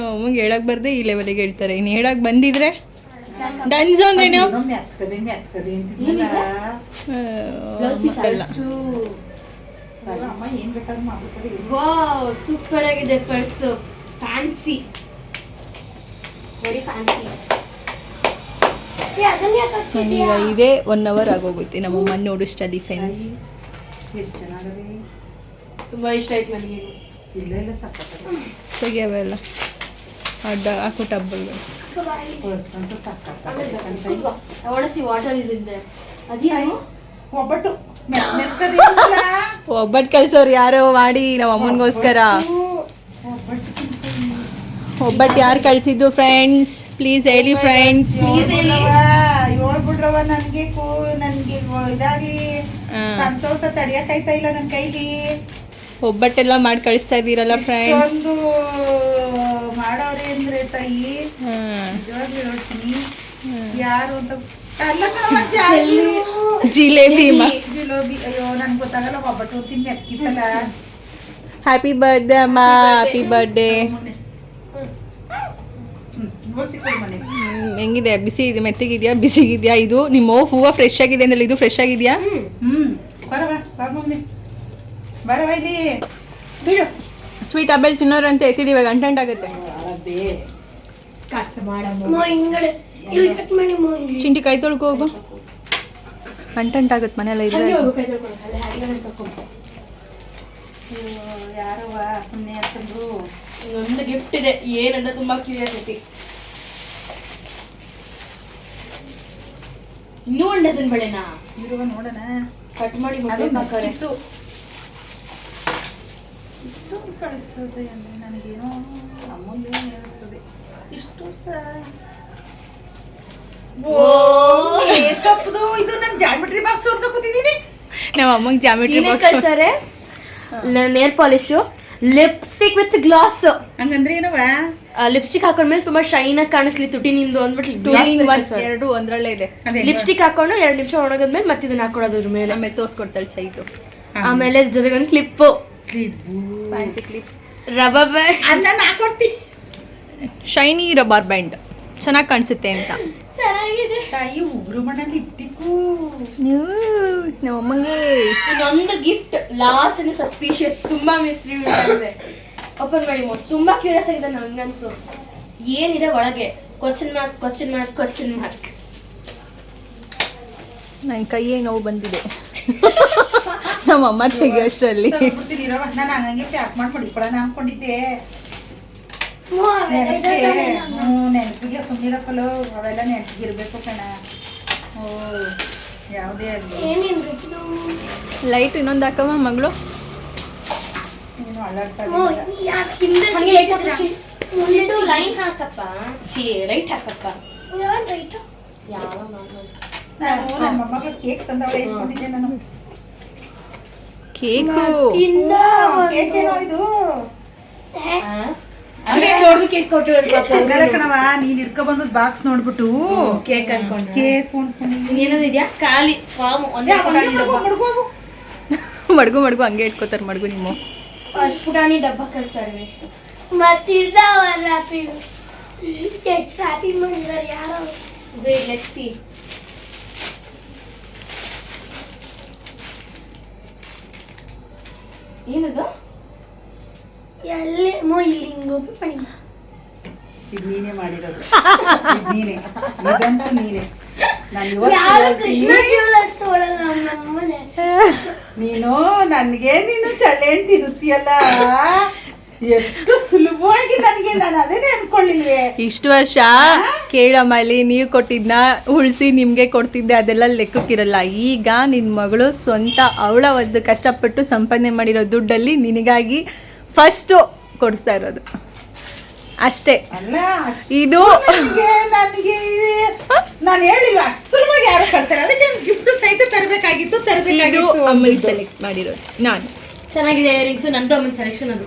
ಅಮ್ಮಂಗೆ ಹೇಳಕ್ ಬರ್ದೆ ಈ ಲೆವೆಲಿಗೆ ಹೇಳ್ತಾರೆ. ಇನ್ನು ಹೇಳಕ್ ಬಂದಿದ್ರೆ? ಡನ್ಸ್ ಅಂದ್ರೇನು? ಇನ್ನೊಮ್ಮೆ ಹತ್ಕದೆ ಹತ್ಕದೆ ಅಂತಿದ್ನಲ್ಲ ಬ್ಲೌಸ್ ಪೀಸ್ ಅಲ್ಲ ಅಮ್ಮ ಏನ್ ಬೇಕಾದ್ರೂ ವಾವ್ ಸೂಪರ್ ಆಗಿದೆ ಪರ್ಸು ಫ್ಯಾನ್ಸಿ ವೆರಿ ಫ್ಯಾನ್ಸಿ ಈಗ ಇದೇ ಒನ್ ಅವರ್ ಆಗೋಗುತ್ತೆ ನಮ್ಮ ಅಮ್ಮ ನೋಡಿಸ್ಟಲ್ಲಿ ಫ್ರೆಂಡ್ಸ್ ತುಂಬ ಚೆನ್ನಾಗದೆ ತುಂಬಾ ಇಷ್ಟ ಆಯ್ತು ನನಗೆ ತೆಗಿಯವೆಲ್ಲ ಅಡ್ಡ ಹಾಕೋ ಟಬ್ಬಲ್ಗಳು. ಅದೇನು? ಒಬ್ಬಟ್ಟು. ಒಬ್ಬಟ್ಟು ಕಳ್ಸೋರು ಯಾರೋ ಮಾಡಿ ನಮ್ಮ ಅಮ್ಮನಿಗೋಸ್ಕರ. ಒಬ್ಬಟ್ಟು ಯಾರು ಕಳ್ಸಿದ್ದು ಫ್ರೆಂಡ್ಸ್ ಪ್ಲೀಸ್ ಹೇಳಿ ಫ್ರೆಂಡ್ಸ್ ಹೇಳ್ಬಿಟ್ರವ ನನಗೆ ನನಗೆ ಕೂ ನನಗೆ ಇದಾಗಲಿ. ಸಂತೋಷ ತಡಿಯಕ್ಕಾಯ್ತಾ ಇಲ್ಲ ನನ್ನ ಕೈಲಿ. ಒಬ್ಬಟ್ಟೆಲ್ಲ ಮಾಡಿ ಕಳಿಸ್ತಾ ಇದ್ದೀರಲ್ಲ ಫ್ರೆಂಡ್ಸ್ ಮಾಡೋರೆ ಅಂದ್ರೆ ತಾಯಿ? ಹೇಳ್ತೀನಿ. ಯಾರು ಅಂತ. ಜಿಲೇಬಿ. ಜಿಲೇಬಿ ಅಯ್ಯೋ ನನ್ಗೆ ಗೊತ್ತಾಗಲ್ಲ ಒಬ್ಬಟ್ಟು ತಿಂದು ಮೆತ್ಕಿತ್ತಲ್ಲ ಹ್ಯಾಪಿ ಬರ್ಡೇ ಅಮ್ಮ. ಹ್ಯಾಪಿ ಬರ್ಡೇ ಹೆಂಗಿದೆ? ಬಿಸಿ ಇದೆ ಮೆತ್ತಗಿದ್ಯಾ? ಬಿಸಿಗಿದ್ಯಾ? ಇದು ನಿಮ್ಮ ಹೂವು ಫ್ರೆಶ್ ಆಗಿದೆ ಅಂದ್ರೆ ಇದು ಫ್ರೆಶ್ ಆಗಿದೆಯಾ? ಸ್ವೀಟ್ ಅಬೆಲ್ ತಿನ್ನೋರಂತೆ ಎತ್ತಿಡಿ ಇವಾಗ ಅಂಟೆಂಟ್ ಆಗುತ್ತೆ. ಚಿಂಟಿ ಕೈ ತೊಳ್ಕೊ ಹೋಗು. ಅಂಟೆಂಟ್ ಆಗುತ್ತೆ ಮನೆಯಲ್ಲ ಇದ್ರೆ. ಹಂಗೆ ಹೋಗು ಕೈ ತೊಳ್ಕೊಂಡು ಅಲ್ಲಿ ಹಾಗೆ. ಕರ್ಕೊಂಡು ಯಾರವ ಪುಣ್ಯ ಅಂತಂದ್ರು. ಒಂದು ಗಿಫ್ಟ್ ಇದೆ. ಏನಂತ ತುಂಬಾ ಕ್ಯೂರಿಯಾಸಿಟಿ ಇನ್ನೂ ಒಂದು ಡಜನ್ ಬಳೆನಾ? ಇರುವ ನೋಡೋಣ. ಕಟ್ ಮಾಡಿ ಮುಟ್ಟೆ ಇಷ್ಟು ಕಳಿಸೋದು ಅಂದ್ರೆ ನನಗೇನೋ ಅನಿಸ್ತದೆ ಇಷ್ಟು ಸ ಓ. ಮೇಕಪ್ದು ಇದು ನನ್ನ ಜಾಮಿಟ್ರಿ ಬಾಕ್ಸ್ ಹೊರ್ಕ ಕೂತಿದ್ದೀನಿ. ನಮ್ಮ ಅಮ್ಮಂಗೆ ಜಾಮೆಟ್ರಿ ಬಾಕ್ಸ್ ಕಳ್ಸಾರೆ? ನೇರ್ ಪಾಲಿಶು ಲಿಪ್ಸ್ಟಿಕ್ ವಿತ್ ಗ್ಲಾಸ್ ಹಂಗಂದ್ರೆ ಏನವ? ಲಿಪ್ಸ್ಟಿಕ್ ಹಾಕೊಂಡ್ಮೇಲೆ ತುಂಬಾ ಶೈನ್ ಆಗಿ ಕಾಣಿಸ್ಲಿ ತುಟಿ ನಿಮ್ದು ಅಂದ್ಬಿಟ್ಟು ಎರಡು ಒಂದ್ರಲ್ಲೇ ಇದೆ. ಲಿಪ್ಸ್ಟಿಕ್ ಹಾಕೊಂಡು ಎರಡು ನಿಮಿಷ ಒಣಗದ್ಮೇಲೆ ಮತ್ತೆ ಇದನ್ನ ಹಾಕೊಳ್ಳೋದು ಅದ್ರ ಮೇಲೆ. ಆಮೇಲೆ ತೋರ್ಸ್ಕೊಡ್ತಾಳೆ ಚೈತು ಆಮೇಲೆ ಜೊತೆಗೆ ಒಂದು clip fancy clip rubber band ಅಂದ್ರೆ ನಾನು ಹಾಕೊಡ್ತೀನಿ. ಶೈನಿ ರಬ್ಬರ್ ಬ್ಯಾಂಡ್ ಚೆನ್ನಾಗಿ ಕಾಣಿಸುತ್ತೆ ಅಂತ. ಚೆನ್ನಾಗಿದೆ. ತಾಯಿ ಉಗ್ರು ಮಣ್ಣಲ್ಲಿ ಇಟ್ಟಿಕ್ಕು. ನೀವು ನಮ್ಮ ಅಮ್ಮಂಗೆ ಇನ್ನೊಂದು ಗಿಫ್ಟ್ ಲಾಸ್ಟ್ ಸಸ್ಪಿಷಿಯಸ್ ತುಂಬಾ ಮಿಸ್ರಿ ಇದೆ ಓಪನ್ ಮಾಡಿ ಮೊ ತುಂಬಾ ಕ್ಯೂರಿಯಸ್ ಆಗಿದೆ ನಂಗಂತೂ. ಏನಿದೆ ಒಳಗೆ? Question mark question mark question mark ನನ್ನ ಕೈಯೇ ನೋವು ಬಂದಿದೆ. ನಮ್ಮ ಅಮ್ಮ ತೆಗಿಯೋಷ್ಟರಲ್ಲಿ ತಗೊಂಡ್ಬಿಡ್ತೀನಿ ಇರವ ನಾನು ಹಂಗೆ ಪ್ಯಾಕ್ ಮಾಡ್ಕೊಂಡು ಮಡಿಕೊಳ್ಳೋಣ ಅನ್ಕೊಂಡಿದ್ದೆ. ನೆನಪಿಗೆ ಹ್ಞೂ ನೆನಪಿಗೆ ಅವೆಲ್ಲ ನೆನಪಿಗೆ ಇರಬೇಕು ಕಣ. ಓ ಯಾವುದೇ ಆಗಲಿ. ಲೈಟ್ ಇನ್ನೊಂದು ಹಾಕಮ್ಮ ಮಗಳು. ನೀನು ಅಳ್ಳಾಡ್ತಾ ಇದೀಯ. ಮುಂದೆ ಲೈನ್ ಹಾಕಪ್ಪ. ಚೀ ಲೈಟ್ ಹಾಕಪ್ಪ. ಯಾವ ನಾನು ನಮ್ಮ ಮೊಮ್ಮಗಳು ಕೇಕ್ ತಂದವಳೆ ಇಟ್ಕೊಂಡಿದ್ದೆ ನಾನು. ಕೇಕು. ಕೇಕ್ ಏನೋ ಇದು. ಕೇಕ್ ಕಣವ ನೀನ್ ಇಟ್ಕೊ ಬಂದದ್ ಬಾಕ್ಸ್ ನೋಡ್ಬಿಟ್ಟು. ಕೇಕ್ ಕೇಕ್ ಅನ್ಕೊಂಡು ಏನಾದ್ರು ಇದೆಯಾ? ಖಾಲಿ ಫಾರ್ಮ್ ಒಂದೇ ಮಡ್ಗು ಮಡ್ಗು ಹಂಗೆ. ಇಟ್ಕೋತಾರೆ ಮಡ್ಗು ನಿಮ್ಮ. ಅಷ್ಟು ಪುಟಾಣಿ ಡಬ್ಬ ಕಳ್ಸಾರೆ ಎಷ್ಟು ಎಷ್ಟು ಹ್ಯಾಪಿ ಮಾಡಿದಾರೆ ಯಾರೋ. ವೇಟ್ ಲೆಟ್ಸ್ ಸಿ ಏನದು? ಎಲ್ಲಿ ಮೋ ಇಲ್ಲಿ ಹಿಂಗ್ ಹೋಗಿ ಇದು ನೀನೇ ಮಾಡಿರೋದು. [LAUGHS] ಇದ್ ನೀನೇ. ಇದಂತೂ ನೀನೇ? ನಾನು ಯಾರು ಕೃಷ್ಣ ತೊಗೊಳಲ್ಲ ನಮ್ಮನೆ. ನೀನು ನನ್ಗೆ ನೀನು ಚಳ್ಳೆ ಹಣ್ಣು ತಿನ್ನಿಸ್ತೀಯಲ್ಲ? ಎಷ್ಟು ಸುಲಭವಾಗಿ ನನಗೆ ನಾನು ಅದೇ ಅನ್ಕೊಳ್ಳಿಲ್ವೇ ಇಷ್ಟು ವರ್ಷ ಕೇಳಮಲ್ಲಿ ನೀವು ಕೊಟ್ಟಿದ್ನ ಉಳಿಸಿ ನಿಮಗೆ ಕೊಡ್ತಿದ್ದೆ ಅದೆಲ್ಲ ಲೆಕ್ಕಕ್ಕಿರಲ್ಲ. ಈಗ ನಿನ್ನ ಮಗಳು ಸ್ವಂತ ಅವಳ ಒಂದು ಕಷ್ಟಪಟ್ಟು ಸಂಪಾದನೆ ಮಾಡಿರೋ ದುಡ್ಡಲ್ಲಿ ನಿನಗಾಗಿ ಫಸ್ಟು ಕೊಡಿಸ್ತಾ ಇರೋದು. ಅಷ್ಟೇ. ಅಲ್ಲ ಇದು ನನಗೆ ನನಗೆ ನಾನು ಹೇಳಿಲ್ಲ ಅಷ್ಟು ಸುಲಭವಾಗಿ ಯಾರು ಕಳ್ತಾರೆ ಅದಕ್ಕೆ ಗಿಫ್ಟ್ ಸಹಿತ ತರಬೇಕಾಗಿತ್ತು ತರಬೇಕಾಗಿತ್ತು ಅಮ್ಮನಿಗೆ ಸೆಲೆಕ್ಟ್ ಮಾಡಿರೋದು. ನಾನು. ಚೆನ್ನಾಗಿದೆ ಇಯರಿಂಗ್ಸ್ ನಂದು ಅಮ್ಮನ ಸೆಲೆಕ್ಷನ್ ಅದು.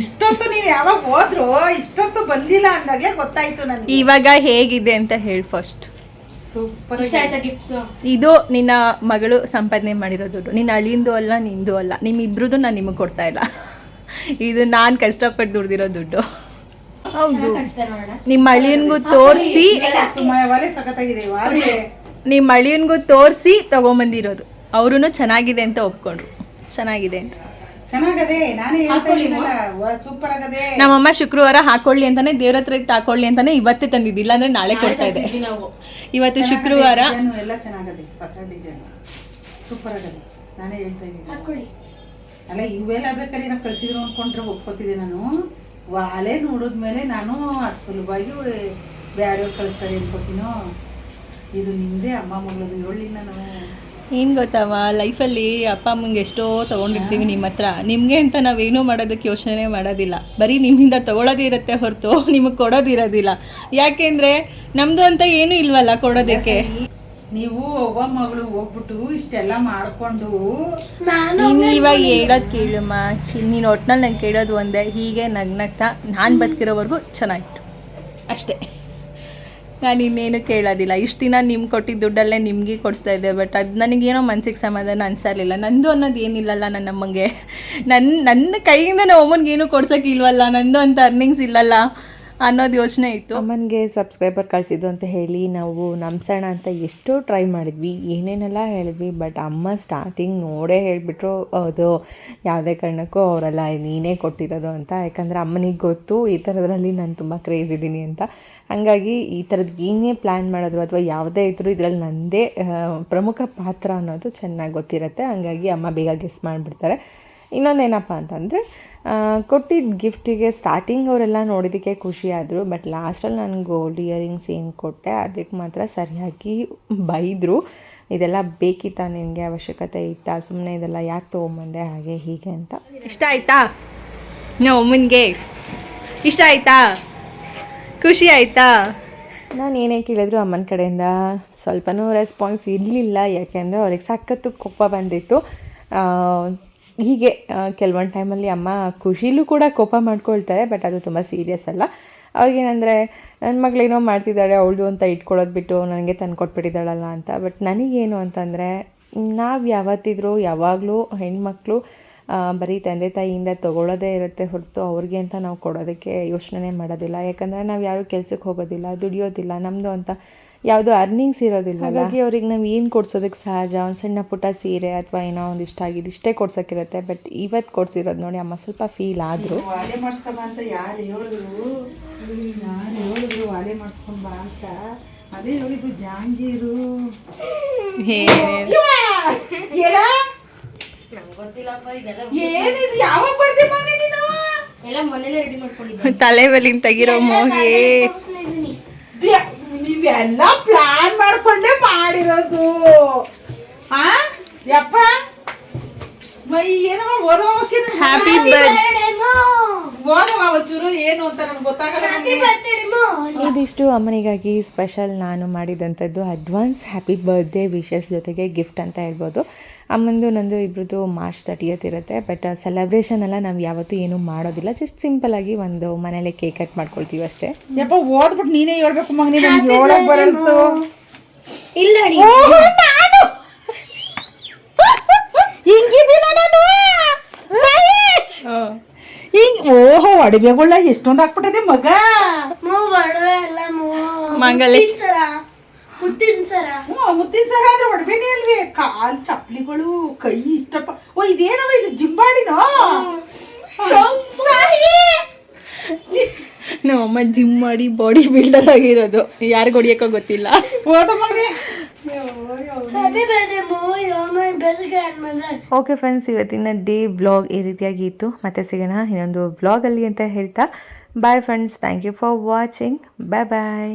ಇಷ್ಟೊತ್ತು ನೀವು ಯಾವಾಗ ಹೋದ್ರು ಇಷ್ಟೊತ್ತು ಬಂದಿಲ್ಲ ಅಂದಾಗ ಗೊತ್ತಾಯ್ತು ನನಗೆ. ಇವಾಗ ಹೇಗಿದೆ ಅಂತ ಹೇಳಿ ಫಸ್ಟ್ ಸೂಪರ್ ಇಷ್ಟ ಆಯ್ತಾ ಗಿಫ್ಟ್ಸ್ ಇದು ನಿನ್ನ ಮಗಳು ಸಂಪಾದನೆ ಮಾಡಿರೋ ದುಡ್ಡು. ನಿನ್ನ ಅಳಿಂದು ಅಲ್ಲ ನಿಂದು ಅಲ್ಲ. ನಿಮ್ಮಿಬ್ರದ್ದು ನಾನು ನಿಮಗೆ ಕೊಡ್ತಾ ಇಲ್ಲ. ಇದು ನಾನು ಕಷ್ಟಪಟ್ಟು ದುಡ್ದಿರೋ ದುಡ್ಡು. ಹೌದು. ನಿಮ್ಮ ಅಳಿಯನ್ಗೂ ತೋರಿಸಿ. ನಿಮ್ಮ ಅಳಿಯನ್ಗೂ ತೋರಿಸಿ ತಗೊಂಬಂದಿರೋದು. ಅವರು ಚೆನ್ನಾಗಿದೆ ಅಂತ ಒಪ್ಕೊಂಡ್ರು. ಚೆನ್ನಾಗಿದೆ ಅಂತ. ಚೆನ್ನಾಗದೆ ನಾನೇ ಹೇಳ್ತಾ ಸೂಪರ್ ಆಗದೆ ನಮ್ಮಮ್ಮ ಶುಕ್ರವಾರ ಹಾಕೊಳ್ಳಿ ಅಂತಾನೆ ದೇವ್ರ ಹತ್ರ ಇಟ್ಟು ಹಾಕೊಳ್ಳಿ ಅಂತಾನೆ ಇವತ್ತೇ ತಂದಿದ್ದು. ಅಂದ್ರೆ ನಾಳೆ ಕೊಡ್ತಾ ಇದೆ. ಇವತ್ತು ಶುಕ್ರವಾರ ಡಿಸೈನ್ ಎಲ್ಲ ಚೆನ್ನಾಗದೆ ಹೊಸ ಡಿಸೈನ್. ಸೂಪರ್ ಆಗದೆ ನಾನೇ ಹೇಳ್ತಾ ಇದ್ದೀನಿ. ಹಾಕೊಳ್ಳಿ. ಅಲ್ಲ, ಇವೆಲ್ಲ ಬೇಕಾದ್ರೆ ನಾವು ಕಳಿಸಿದ್ರು ಅಂದ್ಕೊಂಡ್ರೆ ಒಪ್ಕೋತಿದ್ದೆ ನಾನು. ವಾಲೆ ನೋಡಿದ್ಮೇಲೆ ನಾನು ಅಷ್ಟು ಸುಲಭವಾಗಿ ಬೇರೆಯವ್ರು ಕಳಿಸ್ತಾರೆ ಅನ್ಕೋತೀನೋ. ಇದು ನಿಮ್ಮದೇ ಅಮ್ಮ ಮಗಳದು ಹೇಳಿ ನಾನು. ಏನು ಗೊತ್ತಮ್ಮ ಲೈಫಲ್ಲಿ ಅಪ್ಪ ಅಮ್ಮಂಗೆ ಎಷ್ಟೋ ತೊಗೊಂಡಿರ್ತೀವಿ ನಿಮ್ಮ ಹತ್ರ. ನಿಮಗೆ ಅಂತ ನಾವೇನೂ ಮಾಡೋದಕ್ಕೆ ಯೋಚನೆ ಮಾಡೋದಿಲ್ಲ. ಬರೀ ನಿಮ್ಮಿಂದ ತೊಗೊಳೋದೇ ಇರುತ್ತೆ ಹೊರತು, [LAUGHS] ನಿಮಗೆ ಕೊಡೋದಿರೋದಿಲ್ಲ. ಯಾಕೆಂದರೆ ನಮ್ಮದು ಅಂತ ಏನೂ ಇಲ್ವಲ್ಲ ಕೊಡೋದಕ್ಕೆ? ನೀವು ಒಬ್ಬ ಮಗಳು ಹೋಗ್ಬಿಟ್ಟು ಇಷ್ಟೆಲ್ಲ ಮಾಡ್ಕೊಂಡು ನಾನು ಇವಾಗ ಹೇಳೋದು ಕೇಳಮ್ಮ ನೀನು ಒಟ್ನಲ್ಲಿ ನಂಗೆ ಕೇಳೋದು ಒಂದೇ ಹೀಗೆ ನಗ್ನಗ್ತಾ ನಾನು ಬದುಕಿರೋವರೆಗೂ ಚೆನ್ನಾಗಿತ್ತು. ಅಷ್ಟೇ. ನಾನು ಇನ್ನೇನು ಕೇಳೋದಿಲ್ಲ. ಇಷ್ಟು ದಿನ ನಿಮ್ಗೆ ಕೊಟ್ಟಿದ್ದ ದುಡ್ಡಲ್ಲೇ ನಿಮಗೆ ಕೊಡಿಸ್ತಾ ಇದ್ದೆ ಬಟ್ ಅದು ನನಗೇನೋ ಮನ್ಸಿಗೆ ಸಮಾಧಾನ ಅನ್ಸಲಿಲ್ಲ ನಂದು ಅನ್ನೋದು ಏನಿಲ್ಲಲ್ಲ ನನ್ನ ಅಮ್ಮಂಗೆ ನನ್ನ ನನ್ನ ಕೈಯಿಂದ ನಮ್ಮ ಅಮ್ಮನಿಗೆ ಏನೂ ಕೊಡ್ಸೋಕೆ ಇಲ್ವಲ್ಲ ನಂದು ಅಂತ ಅರ್ನಿಂಗ್ಸ್ ಇಲ್ಲಲ್ಲ. ಅನ್ನೋದು ಯೋಚನೆ ಇತ್ತು. ಅಮ್ಮನಿಗೆ ಸಬ್ಸ್ಕ್ರೈಬರ್ ಕಳಿಸಿದ್ದು ಅಂತ ಹೇಳಿ ನಾವು ನಂಬ್ಸೋಣ ಅಂತ ಎಷ್ಟೋ ಟ್ರೈ ಮಾಡಿದ್ವಿ, ಏನೇನೆಲ್ಲ ಹೇಳಿದ್ವಿ, ಬಟ್ ಅಮ್ಮ ಸ್ಟಾರ್ಟಿಂಗ್ ನೋಡೇ ಹೇಳಿಬಿಟ್ರು, ಅದು ಯಾವುದೇ ಕಾರಣಕ್ಕೂ ಅವರೆಲ್ಲ ನೀನೇ ಕೊಟ್ಟಿರೋದು ಅಂತ. ಯಾಕಂದರೆ ಅಮ್ಮನಿಗೆ ಗೊತ್ತು, ಈ ಥರದ್ರಲ್ಲಿ ನಾನು ತುಂಬ ಕ್ರೇಜ್ ಇದ್ದೀನಿ ಅಂತ. ಹಾಗಾಗಿ ಈ ಥರದ್ದು ಏನೇ ಪ್ಲ್ಯಾನ್ ಮಾಡಿದ್ರು ಅಥವಾ ಯಾವುದೇ ಇದ್ದರೂ ಇದರಲ್ಲಿ ನನ್ನದೇ ಪ್ರಮುಖ ಪಾತ್ರ ಅನ್ನೋದು ಚೆನ್ನಾಗಿ ಗೊತ್ತಿರುತ್ತೆ. ಹಂಗಾಗಿ ಅಮ್ಮ ಬೇಗ ಗೆಸ್ ಮಾಡಿಬಿಡ್ತಾರೆ. ಇನ್ನೊಂದೇನಪ್ಪ ಅಂತಂದರೆ ಕೊಟ್ಟಿದ್ದ ಗಿಫ್ಟಿಗೆ ಸ್ಟಾರ್ಟಿಂಗ್ ಅವರೆಲ್ಲ ನೋಡಿದ್ದಕ್ಕೆ ಖುಷಿಯಾದರು ಆದರು ಬಟ್ ಲಾಸ್ಟಲ್ಲಿ ನಾನು ಗೋಲ್ಡ್ ಇಯರಿಂಗ್ಸ್ ಏನು ಕೊಟ್ಟೆ ಅದಕ್ಕೆ ಮಾತ್ರ ಸರಿಯಾಗಿ ಬೈದರು. ಇದೆಲ್ಲ ಬೇಕಿತ್ತಾ ನಿನಗೆ ಅವಶ್ಯಕತೆ ಇತ್ತಾ ಸುಮ್ಮನೆ ಇದೆಲ್ಲ ಯಾಕೆ ತೊಗೊಂಬಂದೆ ಹಾಗೆ ಹೀಗೆ ಅಂತ. ಇಷ್ಟ ಆಯ್ತಾ? ನಮ್ಮ ಅಮ್ಮನಿಗೆ ಇಷ್ಟ ಆಯ್ತಾ? ಖುಷಿ ಆಯ್ತಾ? ನಾನು ಏನೇ ಕೇಳಿದ್ರು ಅಮ್ಮನ ಕಡೆಯಿಂದ. ಸ್ವಲ್ಪನೂ ರೆಸ್ಪಾನ್ಸ್ ಇರಲಿಲ್ಲ ಯಾಕೆಂದರೆ ಅವ್ರಿಗೆ ಸಖತ್ತು ಕೋಪ ಬಂದಿತ್ತು. ಹೀಗೆ ಕೆಲವೊಂದು ಟೈಮಲ್ಲಿ ಅಮ್ಮ ಖುಷಿಲೂ ಕೂಡ ಕೋಪ ಮಾಡ್ಕೊಳ್ತಾರೆ ಬಟ್ ಅದು ತುಂಬ ಸೀರಿಯಸ್ ಅಲ್ಲ. ಅವ್ರಿಗೇನಂದರೆ ನನ್ನ ಮಗಳೇನೋ ಮಾಡ್ತಿದ್ದಾಳೆ ಅವಳದು ಅಂತ ಇಟ್ಕೊಳ್ಳೋದು ಬಿಟ್ಟು ನನಗೆ ತಂದು ಕೊಟ್ಬಿಟ್ಟಿದ್ದಾಳಲ್ಲ ಅಂತ. ಬಟ್ ನನಗೇನು ಅಂತಂದರೆ, ನಾವು ಯಾವತ್ತಿದ್ರೂ ಯಾವಾಗಲೂ ಹೆಣ್ಮಕ್ಳು ಬರೀ ತಂದೆ ತಾಯಿಯಿಂದ ತೊಗೊಳ್ಳೋದೇ ಇರುತ್ತೆ ಹೊರತು ಅವ್ರಿಗೆ ಅಂತ ನಾವು ಕೊಡೋದಕ್ಕೆ ಯೋಚನೆ ಮಾಡೋದಿಲ್ಲ. ಯಾಕಂದರೆ ನಾವು ಯಾರು ಕೆಲ್ಸಕ್ಕೆ ಹೋಗೋದಿಲ್ಲ ದುಡಿಯೋದಿಲ್ಲ ನಮ್ಮದು ಅಂತ ಯಾವುದೋ ಅರ್ನಿಂಗ್ಸ್ ಇರೋದಿಲ್ಲ ಹಾಗಾಗಿ ಅವ್ರಿಗೆ ನಾವು ಏನು ಕೊಡ್ಸೋದಕ್ಕೆ ಸಹಜ? ಒಂದು ಸಣ್ಣ ಪುಟ್ಟ ಸೀರೆ ಅಥವಾ ಏನೋ ಒಂದು ಇಷ್ಟ ಆಗಿದ್ದು ಇಷ್ಟೇ ಕೊಡ್ಸೋಕ್ಕಿರುತ್ತೆ ಬಟ್ ಇವತ್ತು ಕೊಡ್ಸಿರೋದು ನೋಡಿ ಅಮ್ಮ ಸ್ವಲ್ಪ ಫೀಲ್ ಆದರು. ವಾಲೆ ಮಾಡಿಸ್ಕೊಂಬ ಅಂತ ಯಾರು ಹೇಳಿದ್ರು? ಯಾರು ಹೇಳಿದ್ರು ವಾಲೆ ಮಾಡಿಸ್ಕೊಂಡ್ ಬಾ ಅಂತ. ಅದೇ ಹೇಳಿದ್ದು ಜಾಂಗೀರು. ಏನಿದು ಯಾವಾಗ ಬರ್ದೆ ಮಗನೇ ನೀನು? ಎಲ್ಲ ಮನೇಲೆ ರೆಡಿ ಮಾಡ್ಕೊಂಡಿದ್ದೆ ತಲೆ ಮೇಲಿನ ತೆಗಿರೋ ಮೋಗೆ ನೀವೆಲ್ಲ ಪ್ಲಾನ್ ಮಾಡ್ಕೊಂಡೇ ಮಾಡಿರೋದು. ಯಪ್ಪ? ಮೈ ಏನೋ ಓದೋ ಹ್ಯಾಪಿ. ಇದಿಷ್ಟು ಅಮ್ಮನಿಗಾಗಿ ಸ್ಪೆಷಲ್ ನಾನು ಮಾಡಿದಂಥದ್ದು ಅಡ್ವಾನ್ಸ್ ಹ್ಯಾಪಿ ಬರ್ತ್ಡೇ ವಿಶಸ್ ಜೊತೆಗೆ ಗಿಫ್ಟ್ ಅಂತ ಹೇಳ್ಬೋದು. ಅಮ್ಮಂದು ನಂದು ಇಬ್ಬರದ್ದು ಮಾರ್ಚ್ ತರ್ಟಿಯತ್ ಇರುತ್ತೆ. ಬಟ್ ಸೆಲೆಬ್ರೇಷನ್ ಎಲ್ಲ ನಾವು ಯಾವತ್ತೂ ಏನೂ ಮಾಡೋದಿಲ್ಲ. ಜಸ್ಟ್ ಆಗಿ ಒಂದು ಮನೇಲೆ ಕೇಕ್ ಕಟ್ ಮಾಡ್ಕೊಳ್ತೀವಿ ಅಷ್ಟೇ. ಯಪ್ಪ ಓದ್ಬಿಟ್ಟು ನೀನೇ ಹೇಳ್ಬೇಕು ಮಗ ನನಗೆ ಹೇಳಕ್ ಬರಲ್ತು. ಇಲ್ಲ ನಾನು. ಹಿಂಗಿದ್ದೀನ ನಾನು? ತಾಯಿ! ಹಿಂಗ್ ಓಹೋ ಅಡವೆಗಳ ಎಷ್ಟೊಂದು ಹಾಕ್ಬಿಟ್ಟದೆ ಮಗ. ಮೋ ಒಡವೆ ಎಲ್ಲ ಮೋ. ಮಂಗಲ. ಮುತ್ತಿನ ಸರ. ಹ್ಞೂ ಮುತ್ತಿನ ಸರ ಆದ್ರೆ ಒಡವೆನೇ ಅಲ್ವೇ? ಕಾಲ್ ಚಪ್ಪಲಿಗಳು ಕೈ ಇಷ್ಟಪ್ಪ. ಓ ಇದೇನವ ಇದು ಜಿಂಬಾಡಿನೋ ನಮ್ಮ ಅಮ್ಮ ಜಿಮ್ ಮಾಡಿ ಬಾಡಿ ಬಿಲ್ಡರ್ ಆಗಿರೋದು. ಯಾರಿಗೆ ಹೊಡಿಯಕ್ಕೋ ಗೊತ್ತಿಲ್ಲ. ಓಕೆ ಫ್ರೆಂಡ್ಸ್ ಇವತ್ತಿನ ಡೇ ಬ್ಲಾಗ್ ಈ ರೀತಿಯಾಗಿ ಇತ್ತು. ಮತ್ತೆ ಸಿಗೋಣ ಇನ್ನೊಂದು ಬ್ಲಾಗಲ್ಲಿ ಅಂತ ಹೇಳ್ತಾ. Bye friends thank you for watching bye bye